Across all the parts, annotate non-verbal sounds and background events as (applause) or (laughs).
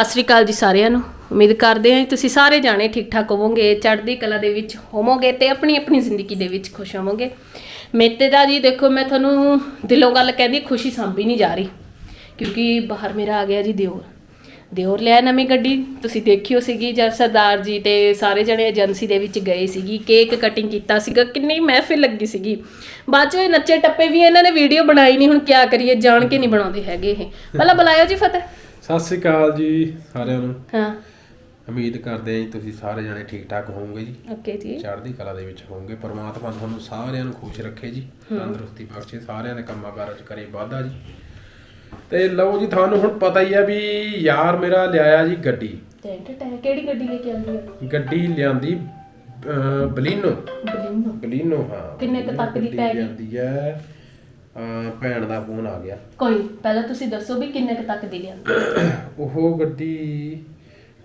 ਸਤਿ ਸ੍ਰੀ ਅਕਾਲ ਜੀ ਸਾਰਿਆਂ ਨੂੰ। ਉਮੀਦ ਕਰਦੇ ਹਾਂ ਤੁਸੀਂ ਸਾਰੇ ਜਾਣੇ ਠੀਕ ਠਾਕ ਹੋਵੋਗੇ, ਚੜ੍ਹਦੀ ਕਲਾ ਦੇ ਵਿੱਚ ਹੋਵੋਗੇ ਤੇ ਆਪਣੀ ਆਪਣੀ ਜ਼ਿੰਦਗੀ ਦੇ ਵਿੱਚ ਖੁਸ਼ ਹੋਵੋਗੇ। ਮੇਤੇ ਦਾ ਜੀ ਦੇਖੋ, ਮੈਂ ਤੁਹਾਨੂੰ ਦਿਲੋਂ ਗੱਲ ਕਹਿੰਦੀ, ਖੁਸ਼ੀ ਸੰਭੀ ਨਹੀਂ ਜਾ ਰਹੀ, ਕਿਉਂਕਿ ਬਾਹਰ ਮੇਰਾ ਆ ਗਿਆ ਜੀ ਦਿਓਰ। ਦਿਓਰ ਲਿਆ ਨਵੀਂ ਗੱਡੀ, ਤੁਸੀਂ ਦੇਖਿਓ ਸੀਗੀ, ਜਦ ਸਰਦਾਰ ਜੀ ਤੇ ਸਾਰੇ ਜਣੇ ਏਜੰਸੀ ਦੇ ਵਿੱਚ ਗਏ ਸੀਗੀ, ਕੇਕ ਕਟਿੰਗ ਕੀਤਾ ਸੀਗਾ, ਕਿੰਨੀ ਮਹਿਫਿਲ ਲੱਗੀ ਸੀਗੀ। ਬਾਅਦ ਚ ਇਹ ਨੱਚੇ ਟੱਪੇ ਵੀ ਇਹਨਾਂ ਨੇ ਵੀਡੀਓ ਬਣਾਈ ਨਹੀਂ ਹੁਣ ਕਿਆ ਕਰੀਏ, ਜਾਣ ਕੇ ਨਹੀਂ ਬਣਾਉਂਦੇ ਹੈਗੇ ਇਹ। ਪਹਿਲਾਂ ਬੁਲਾਇਓ ਜੀ ਫਤਿਹ। ਸਤਿ ਸ੍ਰੀ ਅਕਾਲ ਜੀ ਸਾਰਿਆਂ ਨੂੰ। ਹਾਂ। ਉਮੀਦ ਕਰਦੇ ਹਾਂ ਜੀ ਤੁਸੀਂ ਸਾਰੇ ਜਣੇ ਠੀਕ ਠਾਕ ਹੋਵੋਗੇ ਜੀ। ਓਕੇ ਜੀ। ਚੜ੍ਹਦੀ ਕਲਾ ਦੇ ਵਿੱਚ ਹੋਵੋਗੇ। ਪਰਮਾਤਮਾ ਤੁਹਾਨੂੰ ਸਾਰਿਆਂ ਨੂੰ ਖੁਸ਼ ਰੱਖੇ ਜੀ। ਤੰਦਰੁਸਤੀ ਬਖਸ਼ੇ ਸਾਰਿਆਂ ਦੇ ਕੰਮਾਂ ਕਾਰਾਂ 'ਚ ਕਰੇ ਵਾਧਾ ਜੀ। ਤੇ ਲਓ ਜੀ ਤੁਹਾਨੂੰ ਹੁਣ ਪਤਾ ਹੀ ਆ ਵੀ ਯਾਰ ਮੇਰਾ ਲਿਆਇਆ ਜੀ ਗੱਡੀ। ਟੈਂਟ ਕਿਹੜੀ ਗੱਡੀ ਲੈ ਕੇ ਆਂਦੀ ਹੈ ਗੱਡੀ ਲਿਆਂਦੀ ਬਲੀਨੋ। ਬਲਿੰਨੋ। ਬਲੀਨੋ ਹਾਂ। ਕਿੰਨੇ ਕੁ ਤੱਕ ਦੀ ਪੈ ਗਈ? ਲਿਆਂਦੀ ਹੈ। ਅਹ, ਭੈਣ ਦਾ ਫੋਨ ਆ ਗਿਆ। ਕੋਈ ਨੀ, ਪਹਿਲਾਂ ਤੁਸੀਂ ਦੱਸੋ ਵੀ ਕਿੰਨੇ ਕੁ ਤੱਕ ਦੀ ਲਿਆਂਦੀ? ਉਹ ਗੱਡੀ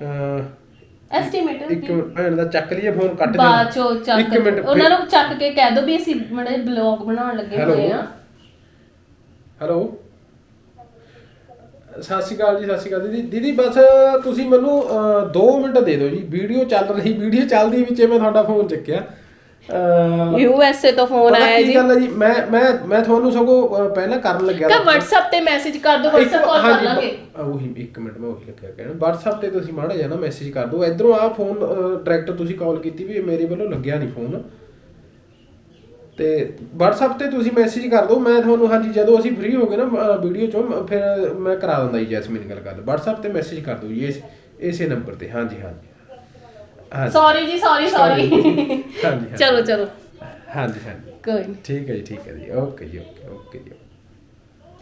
ਅਹ, ਐਸਟੀਮੇਟ ਇੱਕ ਭੈਣ ਦਾ ਚੱਕ ਲਈਏ ਫੋਨ ਕੱਟ ਬਾਅਦ ਚੋ ਚੱਕ ਇੱਕ ਮਿੰਟ ਉਹਨਾਂ ਨੂੰ ਚੱਕ ਕੇ ਕਹਿ ਦੋ ਵੀ ਅਸੀਂ ਮੜੇ ਬਲੌਗ ਬਣਾਉਣ ਲੱਗੇ Hello? ਹੋਏ ਆ। ਹੈਲੋ। ਸਤਿ ਸ਼੍ਰੀ ਅਕਾਲ ਜੀ ਸਤਿ ਸ਼੍ਰੀ ਅਕਾਲ ਦੀਦੀ ਦੀਦੀ ਬਸ ਤੁਸੀਂ ਮੈਨੂੰ 2 ਮਿੰਟ ਦੇ ਦਿਓ ਜੀ। ਵੀਡੀਓ ਚੱਲ ਰਹੀ ਵੀਡੀਓ ਚੱਲਦੀ ਵਿੱਚ ਮੈਂ ਤੁਹਾਡਾ ਫੋਨ ਚੱਕਿਆ। ਯੂ ਐਸ ਏ ਤੋਂ ਫੋਨ ਪਤਾ ਆਇਆ ਕੀ ਜੀ। ਗੱਲ ਹੈ ਜੀ? ਮੈਂ ਮੈਂ ਮੈਂ ਤੁਹਾਨੂੰ ਸਗੋਂ ਅਹ, ਪਹਿਲਾਂ ਕਰਨ ਲੱਗਿਆ ਕਾ। WhatsApp ਤੇ ਮੈਸੇਜ ਕਰ ਦਿਓ ਇੱਕ- WhatsApp ਕਾਲ ਕਰ ਹਾਂਜੀ, ਲਾਂਗੇ। ਬ- ਉਹੀ ਇੱਕ ਮਿੰਟ ਮੈਂ ਉਹੀ ਲੱਗਿਆ ਕਹਿਣਾ। WhatsApp ਤੇ ਤੁਸੀਂ ਮਾੜਾ ਜਿਹਾ ਨਾ ਮੈਸੇਜ ਕਰ ਦਿਓ। ਇਧਰੋਂ ਆ ਫੋਨ ਡਾਇਰੈਕਟ ਤੁਸੀਂ ਕਾਲ ਕੀਤੀ ਵੀ ਇਹ ਮੇਰੇ ਵੱਲੋਂ ਲੱਗਿਆ ਨਹੀਂ ਫੋਨ ਤੇ WhatsApp ਤੇ ਤੁਸੀਂ ਮੈਸੇਜ ਕਰ ਦਿਓ। ਮੈਂ ਤੁਹਾਨੂੰ ਹਾਂਜੀ ਜਦੋਂ ਅਸੀਂ ਫ੍ਰੀ ਹੋ ਗਏ ਨਾ ਵੀਡੀਓ ਚੋਂ ਮ- ਫਿਰ ਮੈਂ ਕਰਾ ਦਿੰਦਾ ਜੀ ਜੈਸਮੀਨ ਗੱਲ ਕਰ WhatsApp ਤੇ ਮੈਸੇਜ ਕਰ ਦਿਓ ਜੀ ਇਸ ਇਸੇ ਨੰਬਰ ਤੇ। ਹਾਂਜੀ ਹਾਂਜੀ। ਹਾਂਜੀ। ਸੌਰੀ ਜੀ ਸੌਰੀ ਸੌਰੀ (laughs) ਹਾਂਜੀ ਹਾਂਜੀ। ਚਲੋ ਚਲੋ। ਹਾਂਜੀ ਹਾਂਜੀ। ਕੋਈ ਨੀ। ਠੀਕ ਹੈ ਜੀ ਠੀਕ ਹੈ ਜੀ। ਓਕੇ ਜੀ ਓਕੇ ਓਕੇ ਜੀ।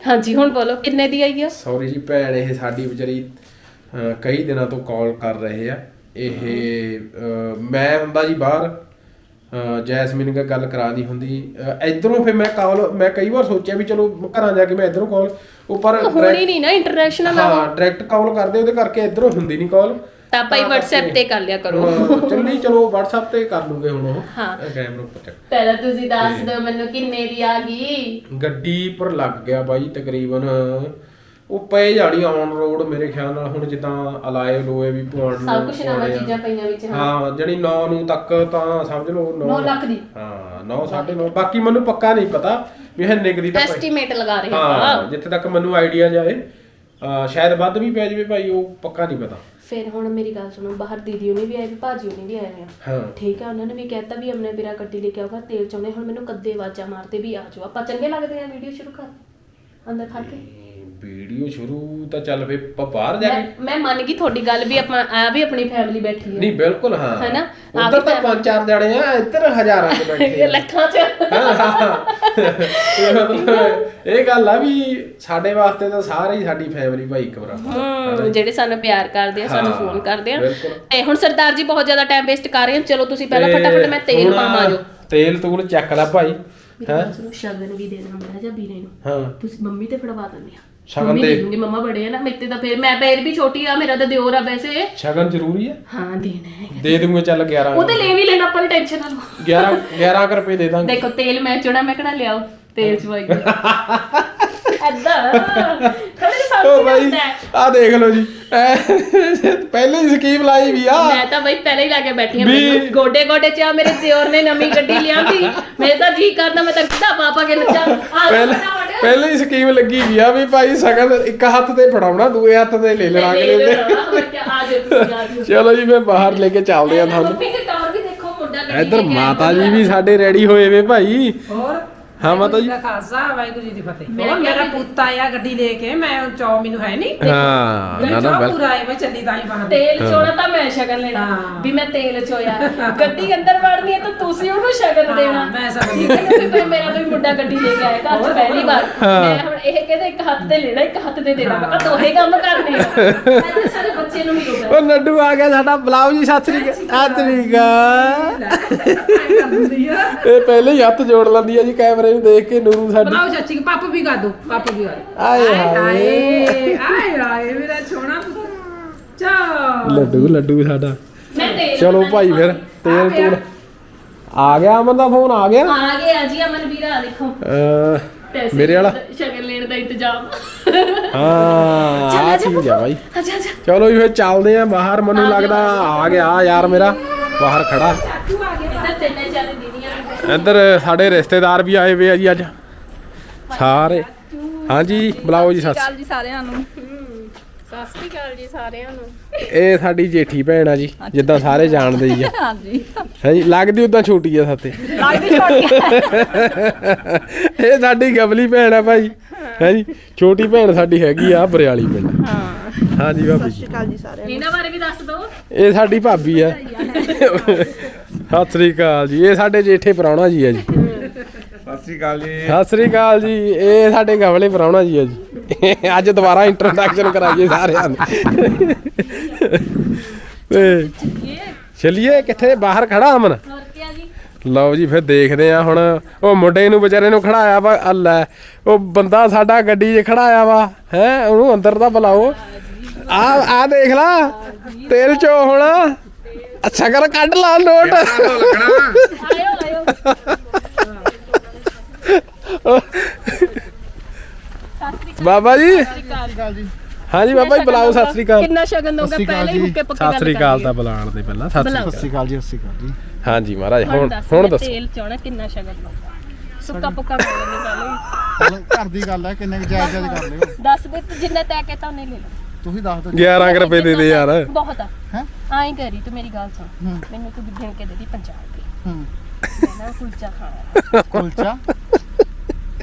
ਹਾਂਜੀ ਹੁਣ ਬੋਲੋ ਕਿੰਨੇ ਦੀ ਆਈ ਆ? ਸੌਰੀ ਜੀ ਭੈਣ ਇਹ ਸਾਡੀ ਵਿਚਾਰੀ ਅਹ, ਕਈ ਦਿਨਾਂ ਤੋਂ ਕਾਲ ਕਰ ਰਹੇ ਆ। ਇਹ ਅਹ, ਮੈਂ ਹੁੰਦਾ ਜੀ ਬਾਹਰ ਅਹ, ਜੈਸਮੀਨ ਨਾਲ ਗੱਲ ਕਰਾਣੀ ਹੁੰਦੀ। ਅਹ, ਇੱਧਰੋਂ ਫਿਰ ਮੈਂ ਕਾਲ ਮੈਂ ਕਈ ਵਾਰ ਸੋਚਿਆ ਵੀ ਚਲੋ ਘਰਾਂ ਜਾ ਕੇ ਮੈਂ ਇੱਧਰੋਂ ਕਾਲ ਉੱਪਰ ਹੋਣੀ ਨਹੀਂ ਨਾ ਇੰਟਰਨੈਸ਼ਨਲ ਹਾਂ ਡਾਇਰੈਕਟ ਕਾਲ ਕਰਦੇ ਉਹਦੇ ਕਰਕੇ ਇੱਧਰੋਂ ਹੁੰਦੀ ਨਹੀਂ ਕਾਲ ਤਾਂ ਭਾਈ WhatsApp ਤੇ ਕਰ ਲਿਆ ਕਰੋ। ਚੱਲੀ ਚਲੋ WhatsApp ਤੇ ਕਰ ਲੂਗੇ ਹੁਣ ਉਹ। ਹਾਂ। ਕੈਮਰਾ ਉੱਪਰ ਚੱਕ ਪਹਿਲਾਂ ਤੁਸੀਂ ਦੱਸ ਦਿਓ ਮੈਨੂੰ ਕਿੰਨੇ ਦੀ ਆ ਗਈ। ਗੱਡੀ ਪਰ ਲੱਗ ਗਿਆ ਬਾਈ ਤਕਰੀਬਨ। ਉਹ ਪਏ ਜਾਣੀ ਔਨ ਰੋਡ ਮੇਰੇ ਖਿਆਲ ਨਾਲ ਹੁਣ ਜਿੱਦਾਂ ਅਲਾਏ ਲੋਏ ਵੀ ਨੂੰ ਸਭ ਕੁਝ ਨਵਾਂ। ਚੀਜ਼ਾਂ ਪਈਆਂ ਵਿੱਚ ਹਾਂ। ਹਾਂ ਜਣੀ 9 ਨੂੰ ਤੱਕ ਤਾਂ ਸਮਝ ਲਓ 9 ਲੱਖ ਦੀ। ਹਾਂ 9 9.5 ਬਾਕੀ ਮੈਨੂੰ ਪੱਕਾ ਨਹੀਂ ਪਤਾ ਵੀ ਇਹ ਨਿਕਦੀ ਤਾਂ ਪਈ। ਐਸਟੀਮੇਟ ਲਗਾ ਰਹੇ ਹਾਂ ਹਾਂ ਜਿੱਥੇ ਤੱਕ ਮੈਨੂੰ ਆਈਡੀਆ ਜਾਏ ਅਹ ਸ਼ਾਇਦ ਵੱਧ ਵੀ ਪੈ ਜਾਵੇ ਭਾਈ ਉਹ ਪੱਕਾ ਨਹੀਂ ਪਤਾ। ਫਿਰ ਹੁਣ ਮੇਰੀ ਗੱਲ ਸੁਣੋ ਬਾਹਰ ਦੀਦੀ ਉਹਨੇ ਵੀ ਆਏ ਵੀ ਭਾਜੀ ਉਹਨੇ ਵੀ ਆਏ ਆ। ਹਾਂ। ਠੀਕ ਹੈ ਉਹਨਾਂ ਨੇ ਵੀ ਕਹਿਤਾ ਵੀ ਅਮਨੇ ਵੀਰਾ ਗੱਡੀ ਲੈ ਕੇ ਆਊਗਾ ਤੇਲ ਚਾਉਣੇ ਹੁਣ ਮੈਨੂੰ ਕੱਦੇ ਆਵਾਜ਼ਾਂ ਮਾਰਦੇ ਵੀ ਆ ਜਾਓ। ਆਪਾਂ ਚੰਗੇ ਲੱਗਦੇ ਆ ਵੀਡੀਓ ਸ਼ੁਰੂ ਕਰ ਅੰਦਰ ਖੜ ਕੇ। ਵੀਡੀਓ ਸ਼ੁਰੂ ਤਾਂ ਚੱਲ ਫੇ ਬਾਹਰ ਜਾ ਕੇ ਮੈਂ ਮੰਨ ਗਈ ਤੁਹਾਡੀ ਗੱਲ ਵੀ ਆਪਾਂ ਆ ਵੀ ਆਪਣੀ ਫੈਮਿਲੀ ਬੈਠੀ ਹੈ। ਨਹੀਂ ਬਿਲਕੁਲ ਹਾਂ। ਹੈਨਾ? ਉੱਧਰ ਤਾਂ ਪੰਜ ਚਾਰ ਜਣੇ ਆ ਇੱਧਰ ਹਜ਼ਾਰਾਂ ਚ ਬੈਠੇ ਇਹ (laughs) ਲੱਖਾਂ ਚ। ਹਾਂ, ਹਾਂ। ਇਹ ਮਤਲਬ ਇਹ ਗੱਲ ਆ ਵੀ ਸਾਡੇ ਵਾਸਤੇ ਤਾਂ ਸਾਰੇ ਹੀ ਸਾਡੀ ਫੈਮਿਲੀ ਭਾਈ ਹਮ, ਜਿਹੜੇ ਸਾਨੂੰ ਪਿਆਰ ਕਰਦੇ ਆ ਸਾਨੂੰ ਹਾਂ, ਫੋਨ ਕਰਦੇ ਆ। ਬਿਲਕੁਲ। ਤੇ ਹੁਣ ਸਰਦਾਰ ਜੀ ਬਹੁਤ ਜ਼ਿਆਦਾ ਟਾਈਮ ਵੇਸਟ ਕਰ ਰਹੇ ਹਨ। ਚਲੋ ਤੁਸੀਂ ਪਹਿਲਾਂ ਫਟਾਫਟ ਮੈਂ ਤੇਲ ਹੁਣ ਪਾਵਾਂ ਜੋ ਤੇਲ ਤੂਲ ਚੱਕ ਲੈ ਭਾਈ। ਹੈ? ਸ਼ਗਨ ਵੀ ਦੇਣਾ ਹੁੰਦਾ ਜਾਂ ਵੀਰੇ ਨੂੰ ਹਾਂ। ਤੁਸੀਂ ਮੰਮੀ ਤੇ ਫੜਵਾ ਦਿੰਦੇ ਆ। ਸ਼ਗਨ ਮੰਮੀ ਦੇ- ਦੇ ਦੂੰਗੀ ਮੰਮਾ ਬੜੇ ਆ ਨਾ ਮੇਰੇ ਤੇ ਤਾਂ ਫਿਰ ਮੈਂ ਪੈਰ ਵੀ ਛੋਟੀ ਆ ਮੇਰਾ ਤਾਂ ਦਿਓਰ ਆ ਵੈਸੇ। ਸ਼ਗਨ ਜ਼ਰੂਰੀ ਹੈ ਹਾਂ ਦੇਣਾ ਦੇ ਦੂੰਗੇ ਚੱਲ 11 ਉਹ ਤੇ ਲੈ ਵੀ ਲੈਣਾ ਨੂੰ ਟੈਨਸ਼ਨ ਨਾ ਲਓ 11 11 ਕੁ ਰੁਪਏ ਦੇ ਦਾਂਗੇ। ਦੇਖੋ ਤੇਲ ਮੈਂ ਚੁਣਾ ਮੈਂ ਕਿਹੜਾ ਲਿਆਓ ਤੇਲ ਚਵਾਈ ਐਦਾਂ ਖੜੇ ਓ ਸਾਥ ਭਾਈ ਆ ਦੇਖ ਲਓ ਜੀ। ਐ ਪਹਿਲੇ ਹੀ ਸਕੀਮ ਲਾਈ ਵੀ ਆ। ਮੈਂ ਤਾਂ ਬਈ ਪਹਿਲਾਂ ਹੀ ਲਾ ਕੇ ਬੈਠੀ ਆ ਵੀ- ਮੈਨੂੰ ਗੋਡੇ ਗੋਡੇ ਚ ਆ ਮੇਰੇ ਦਿਓਰ ਨੇ ਨਵੀਂ ਗੱਡੀ ਲਿਆਂਦੀ। ਮੇਰੇ ਤਾਂ ਜੀ ਕਰਦਾ ਮੈਂ ਤਾਂ ਕਿੱਦਾਂ ਪਾਪਾ ਕੇ ਨੱਚਾਂ। ਆ ਪਹਿਲੇ ਪਹਿਲੇ ਹੀ ਸਕੀਮ ਲੱਗੀ ਆ ਵੀ ਭਾਈ ਸ਼ਗਨ ਇੱਕ ਹੱਥ ਤੇ ਫੜਾਉਣਾ ਦੂਏ ਹੱਥ ਤੇ ਲੈ ਲੈਣਾ ਅਗਲੇ ਦੇ। ਤੁਸੀਂ ਚਲੋ ਜੀ ਮੈਂ ਬਾਹਰ ਲੈ ਕੇ ਚੱਲਦੇ ਆ ਤੁਹਾਨੂੰ। ਇੱਧਰ ਮਾਤਾ ਜੀ ਵੀ ਸਾਡੇ ਰੈਡੀ ਹੋਏ ਵੇ ਭਾਈ। ਹੋਰ? ਹਾਂ ਮਾਤਾ ਜੀ। ਦਾ ਖਾਲਸਾ ਵਾਹਿਗੁਰੂ ਜੀ ਦੀ ਫਤਿਹ। ਕਿਹਾ ਮੇਰਾ ਪੁੱਤ ਆਇਆ ਗੱਡੀ ਲੈ ਕੇ ਮੈਂ ਚੌ ਮੈਨੂੰ ਹੈ ਨਹੀਂ। ਹਾਂ ਨਾ ਨਾ ਪੂਰਾ ਆਇਆ ਮੈਂ ਚੱਲੀ ਤਾਂ ਹੀ ਬਾਹਰ। ਤੇਲ ਚੋਣਾ ਤਾਂ ਮੈਂ ਸ਼ਗਨ ਲੈਣਾ। ਵੀ ਮੈਂ ਤੇਲ ਚੋਇਆ। ਗੱਡੀ ਅੰਦਰ ਵੜਨੀ ਹੈ ਤਾਂ ਤੁਸੀਂ ਉਹਨੂੰ ਸ਼ਗਨ ਦੇਣਾ। ਮੈਂ ਠੀਕ ਹੈ ਕਿਉਂਕਿ ਕੋਈ ਮੇਰਾ ਕੋਈ ਮੁੰਡਾ ਗੱਡੀ ਲੈ ਕੇ ਆਇਆ ਘਰ ਚ ਪਹਿਲੀ ਵਾਰ। ਮੈਂ ਹੁਣ ਇਹ ਕਹਿੰਦੇ ਇੱਕ ਹੱਥ ਤੇ ਲੈਣਾ ਇੱਕ ਹੱਥ ਤੇ ਦੇਣਾ। ਮੈਂ ਕਿਹਾ ਦੋਹੇ ਕੰਮ ਕਰਨੇ ਆ। ਇੱਥੇ ਸਾਰੇ ਬੱਚੇ ਨੂੰ ਮਿਲੂਗਾ ਉਹ ਨੱਡੂ ਆ ਗਿਆ ਸਾਡਾ। ਬੁਲਾਓ ਜੀ ਸਤਿ ਸ੍ਰੀ ਅਕਾਲ। ਸਤਿ ਸ੍ਰੀ ਅਕਾਲ। (laughs) ਇਹ ਪਹਿਲੇ ਹੀ ਹੱਥ ਜੋੜ ਲੈਂਦੀ ਆ ਜੀ ਕੈਮਰੇ ਨੂੰ ਦੇਖ ਕੇ ਨੂਰੂ ਸਾਡੀ। ਬੁਲਾਓ ਚਾਚੀ ਕੇ ਪਾਪਾ ਵੀ ਗਾ ਦੋ। ਪਾਪਾ ਵੀ ਗਾ ਦੋ। ਆਏ ਹਾਏ। ਆਏ ਆਏ ਆਏ ਮੇਰਾ ਛੋਣਾ ਪੁੱਤ। ਚਾ ਲੱਡੂ ਲੱਡੂ ਸਾਡਾ। ਚਲੋ ਭਾਈ ਫਿਰ ਤੇਲ ਤੂਲ। ਆ ਗਿਆ ਅਮਨ ਦਾ ਫੋਨ ਆ ਗਿਆ ਆ ਗਏ ਆ ਜੀ ਅਮਨ ਵੀਰਾ ਦੇਖੋ ਅਹ, ਪੈਸੇ ਮੇਰੇ ਵਾਲਾ ਸ਼ਗਨ ਲੈਣ ਦਾ ਇੰਤਜ਼ਾਮ ਹਾਂ ਆ ਚੀਜ਼ ਆ ਬਾਈ ਅੱਛਾ ਅੱਛਾ ਚਲੋ ਜੀ ਫਿਰ ਚੱਲਦੇ ਆ ਬਾਹਰ ਮੈਨੂੰ ਲੱਗਦਾ ਆ ਗਿਆ ਯਾਰ ਮੇਰਾ ਬਾਹਰ ਖੜਾ ਇੱਧਰ ਤਿੰਨੇ ਚਾਰ ਦੀਦੀਆਂ ਇੱਧਰ ਸਾਡੇ ਰਿਸ਼ਤੇਦਾਰ ਵੀ ਆਏ ਵੇ ਆ ਜੀ ਅੱਜ ਸਾਰੇ ਹਾਂਜੀ ਬੁਲਾਓ ਜੀ ਸੱਸ ਚੱਲ ਜੀ ਸਾਰਿਆਂ ਨੂੰ ਸਤਿ ਸ਼੍ਰੀ ਅਕਾਲ ਜੀ ਸਾਰਿਆਂ ਨੂੰ। ਇਹ ਸਾਡੀ ਜੇਠੀ ਭੈਣ ਆ ਜੀ ਜਿੱਦਾਂ ਸਾਰੇ ਜਾਣਦੇ ਹੀ ਆ। (laughs) ਹਾਂਜੀ। ਹੈ ਜੀ ਲੱਗਦੀ ਉਦਾਂ ਛੋਟੀ ਆ ਸਾਤੇ। ਲੱਗਦੀ ਛੋਟੀ (laughs) ਇਹ ਸਾਡੀ ਗਬਲੀ ਭੈਣ ਆ ਭਾਈ। ਹੈ ਜੀ ਛੋਟੀ ਭੈਣ ਸਾਡੀ ਹੈਗੀ ਆ ਬਰਿਆਲੀ ਪਿੰਡ। ਹਾਂ। ਹਾਂਜੀ ਭਾਬੀ ਜੀ। ਚੱਲ ਜੀ ਸਾਰਿਆਂ ਇਹਨਾਂ ਬਾਰੇ ਵੀ ਦੱਸ ਦਿਓ। ਇਹ ਸਾਡੀ ਭਾਬੀ ਆ। (laughs) ਸਤਿ ਸ੍ਰੀ ਅਕਾਲ ਜੀ। ਇਹ ਸਾਡੇ ਜੇਠੇ ਪ੍ਰਾਹੁਣਾ ਜੀ ਆ ਜੀ। ਸਤਿ ਸ਼੍ਰੀ ਅਕਾਲ ਜੀ। ਸਤਿ ਸ੍ਰੀ ਅਕਾਲ ਜੀ। ਇਹ ਸਾਡੇ ਗਵਲੇ ਪ੍ਰਾਹੁਣਾ ਜੀ ਜੀ। ਅੱਜ ਦੁਬਾਰਾ ਇੰਟਰੋਡਕਸ਼ਨ ਕਰਾਈਏ ਸਾਰਿਆਂ ਨੂੰ। ਤੇ ਚਲਿਏ ਕਿੱਥੇ? ਬਾਹਰ ਖੜਾ ਅਮਨ? ਹੋਰ ਕੀ ਆ ਜੀ ਲਓ ਜੀ ਫਿਰ ਦੇਖਦੇ ਆ ਹੁਣ। ਉਹ ਮੁੰਡੇ ਨੂੰ ਵਿਚਾਰੇ ਨੂੰ ਖੜਾਇਆ ਵਾ ਅੱਲਾ ਉਹ ਬੰਦਾ ਸਾਡਾ ਗੱਡੀ 'ਚ ਖੜਾਇਆ ਵਾ ਹੈ? ਉਹਨੂੰ ਅੰਦਰ ਤਾਂ ਬੁਲਾਓ। ਆ ਆ ਦੇਖ ਲਾ ਤੇਲ ਚੋ ਹੁਣ। ਅੱਛਾ ਕਰ ਕੱਢ ਲਾ ਨੋਟ। ਆਇਓ ਆਇਓ। ਬਾਬਾ ਜੀ। ਹਾਂਜੀ ਬਾਬਾ ਜੀ ਬੁਲਾਓ ਸਤਿ ਸ੍ਰੀ ਅਕਾਲ। ਕਿੰਨਾ ਸ਼ਗਨ ਦੋਗਾ? ਪਹਿਲੇ ਹੀ ਹੁੱਕੇ ਪੱਕੇ ਸਤਿ ਸ੍ਰੀ ਅਕਾਲ ਤਾਂ ਬੁਲਾਉਣ ਦੇ ਪਹਿਲਾਂ ਸਤਿ ਸ੍ਰੀ। ਅਕਾਲ। ਸਤਿ ਸ਼੍ਰੀ ਅਕਾਲ ਜੀ ਸਤਿ ਸ਼੍ਰੀ ਅਕਾਲ ਜੀ। ਹਾਂਜੀ ਮਹਾਰਾਜ ਹੁਣ ਹੁਣ ਦੱਸੋ ਤੇਲ ਚਾਹਣਾ ਕਿੰਨਾ ਸ਼ਗਨ ਦੋਗਾ ਸੁੱਕਾ ਪੁੱਕਾ ਮੰਗਣ ਦੀ ਗੱਲ ਘਰ ਦੀ ਗੱਲ ਹੈ ਕਿੰਨੇ ਕੁ ਜਾਇਜ਼ ਜਾਇਜ਼ ਕਰ ਲਿਓ। ਦੱਸ ਦੇ ਤੂੰ ਜਿੰਨਾ ਤੈਅ ਕੀਤਾ ਉਹਨੇ ਲੈ ਲਓ। ਤੁਸੀਂ ਦੱਸ ਦਿਓ। 11 ਕੁ ਰੁਪਏ ਦੇ ਦੇ ਯਾਰ। ਬਹੁਤ ਆ। ਹੈਂ? ਆਈ ਕਰੀ ਤੂੰ ਮੇਰੀ ਗੱਲ ਸੁਣ। ਮੈਨੂੰ ਤੂੰ ਗਿਣ ਕੇ ਦੇ ਦੀ 50 ਰੁਪਏ। ਹੂੰ। ਮੈਂ ਕੁਲਚਾ ਖਾਣਾ। ਕੁਲਚਾ?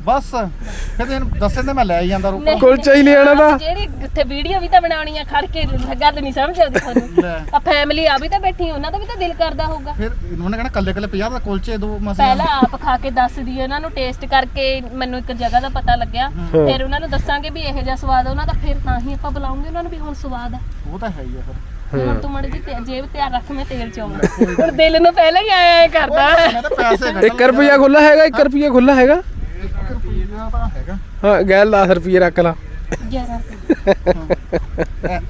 ਬਸ ਇਹਨੂੰ ਦੱਸੇ ਤੇ ਮੈਂ ਲੈ ਹੀ ਜਾਂਦਾ ਰੁਕ ਕੁਲਚਾ ਹੀ ਲਿਆਣਾ ਦਾ ਜਿਹੜੀ ਉੱਥੇ ਵੀਡੀਓ ਵੀ ਤਾਂ ਬਣਾਉਣੀ ਆ ਖੜ ਕੇ ਗੱਲ ਨਹੀਂ ਸਮਝ ਆਉਂਦੀ ਤੁਹਾਨੂੰ ਆ ਫੈਮਿਲੀ ਆ ਵੀ ਤਾਂ ਬੈਠੀ ਉਹਨਾਂ ਦਾ ਵੀ ਤਾਂ ਦਿਲ ਕਰਦਾ ਹੋਊਗਾ। ਫਿਰ ਉਹਨੇ ਕਹਿਣਾ ਕੱਲੇ ਕੱਲੇ 50 ਦਾ ਕੁਲਚੇ ਦੋ ਮਸਾਂ ਪਹਿਲਾਂ ਆਪ ਖਾ ਕੇ ਦੱਸਦੀ ਹੈ ਉਹਨਾਂ ਨੂੰ ਟੇਸਟ ਕਰਕੇ ਮੈਨੂੰ ਇੱਕ ਜਗ੍ਹਾ ਦਾ ਪਤਾ ਲੱਗਿਆ। ਫਿਰ ਉਹਨਾਂ ਨੂੰ ਦੱਸਾਂਗੇ ਵੀ ਇਹੋ ਜਿਹਾ ਸਵਾਦ ਆ ਉਹਨਾਂ ਦਾ ਫਿਰ ਤਾਂ ਹੀ ਆਪਾਂ ਬੁਲਾਉਂਗੇ ਉਹਨਾਂ ਨੂੰ ਵੀ ਹੁਣ ਸਵਾਦ ਆ। ਉਹ ਤਾਂ ਹੈ ਹੀ ਆ ਫਿਰ। ਹੁਣ ਤੂੰ ਮੜ ਜੀ ਤੇ- ਜੇਬ ਤਿਆਰ ਰੱਖ ਮੈਂ ਤੇਲ ਚਾਉਂਗਾ (laughs) ਹੁਣ ਦਿਲ ਨੂੰ ਪਹਿਲਾਂ ਹੀ ਆਇਆ ਕਰਦਾ। ਮੈਂ ਤਾਂ ਪੈਸੇ ਕੱਢ 1 ਰੁਪਿਆ ਖੁੱਲਾ ਹੈਗਾ 1 ਰੁਪਿਆ ਖੁੱਲਾ ਹੈਗਾ। ਰੁਪਈਆ ਤਾਂ ਹੈਗਾ ਹਾਂ ਗੈਲ 10 ਰੁਪਏ ਰੱਖ ਲਾ। 11 ਰੁਪਏ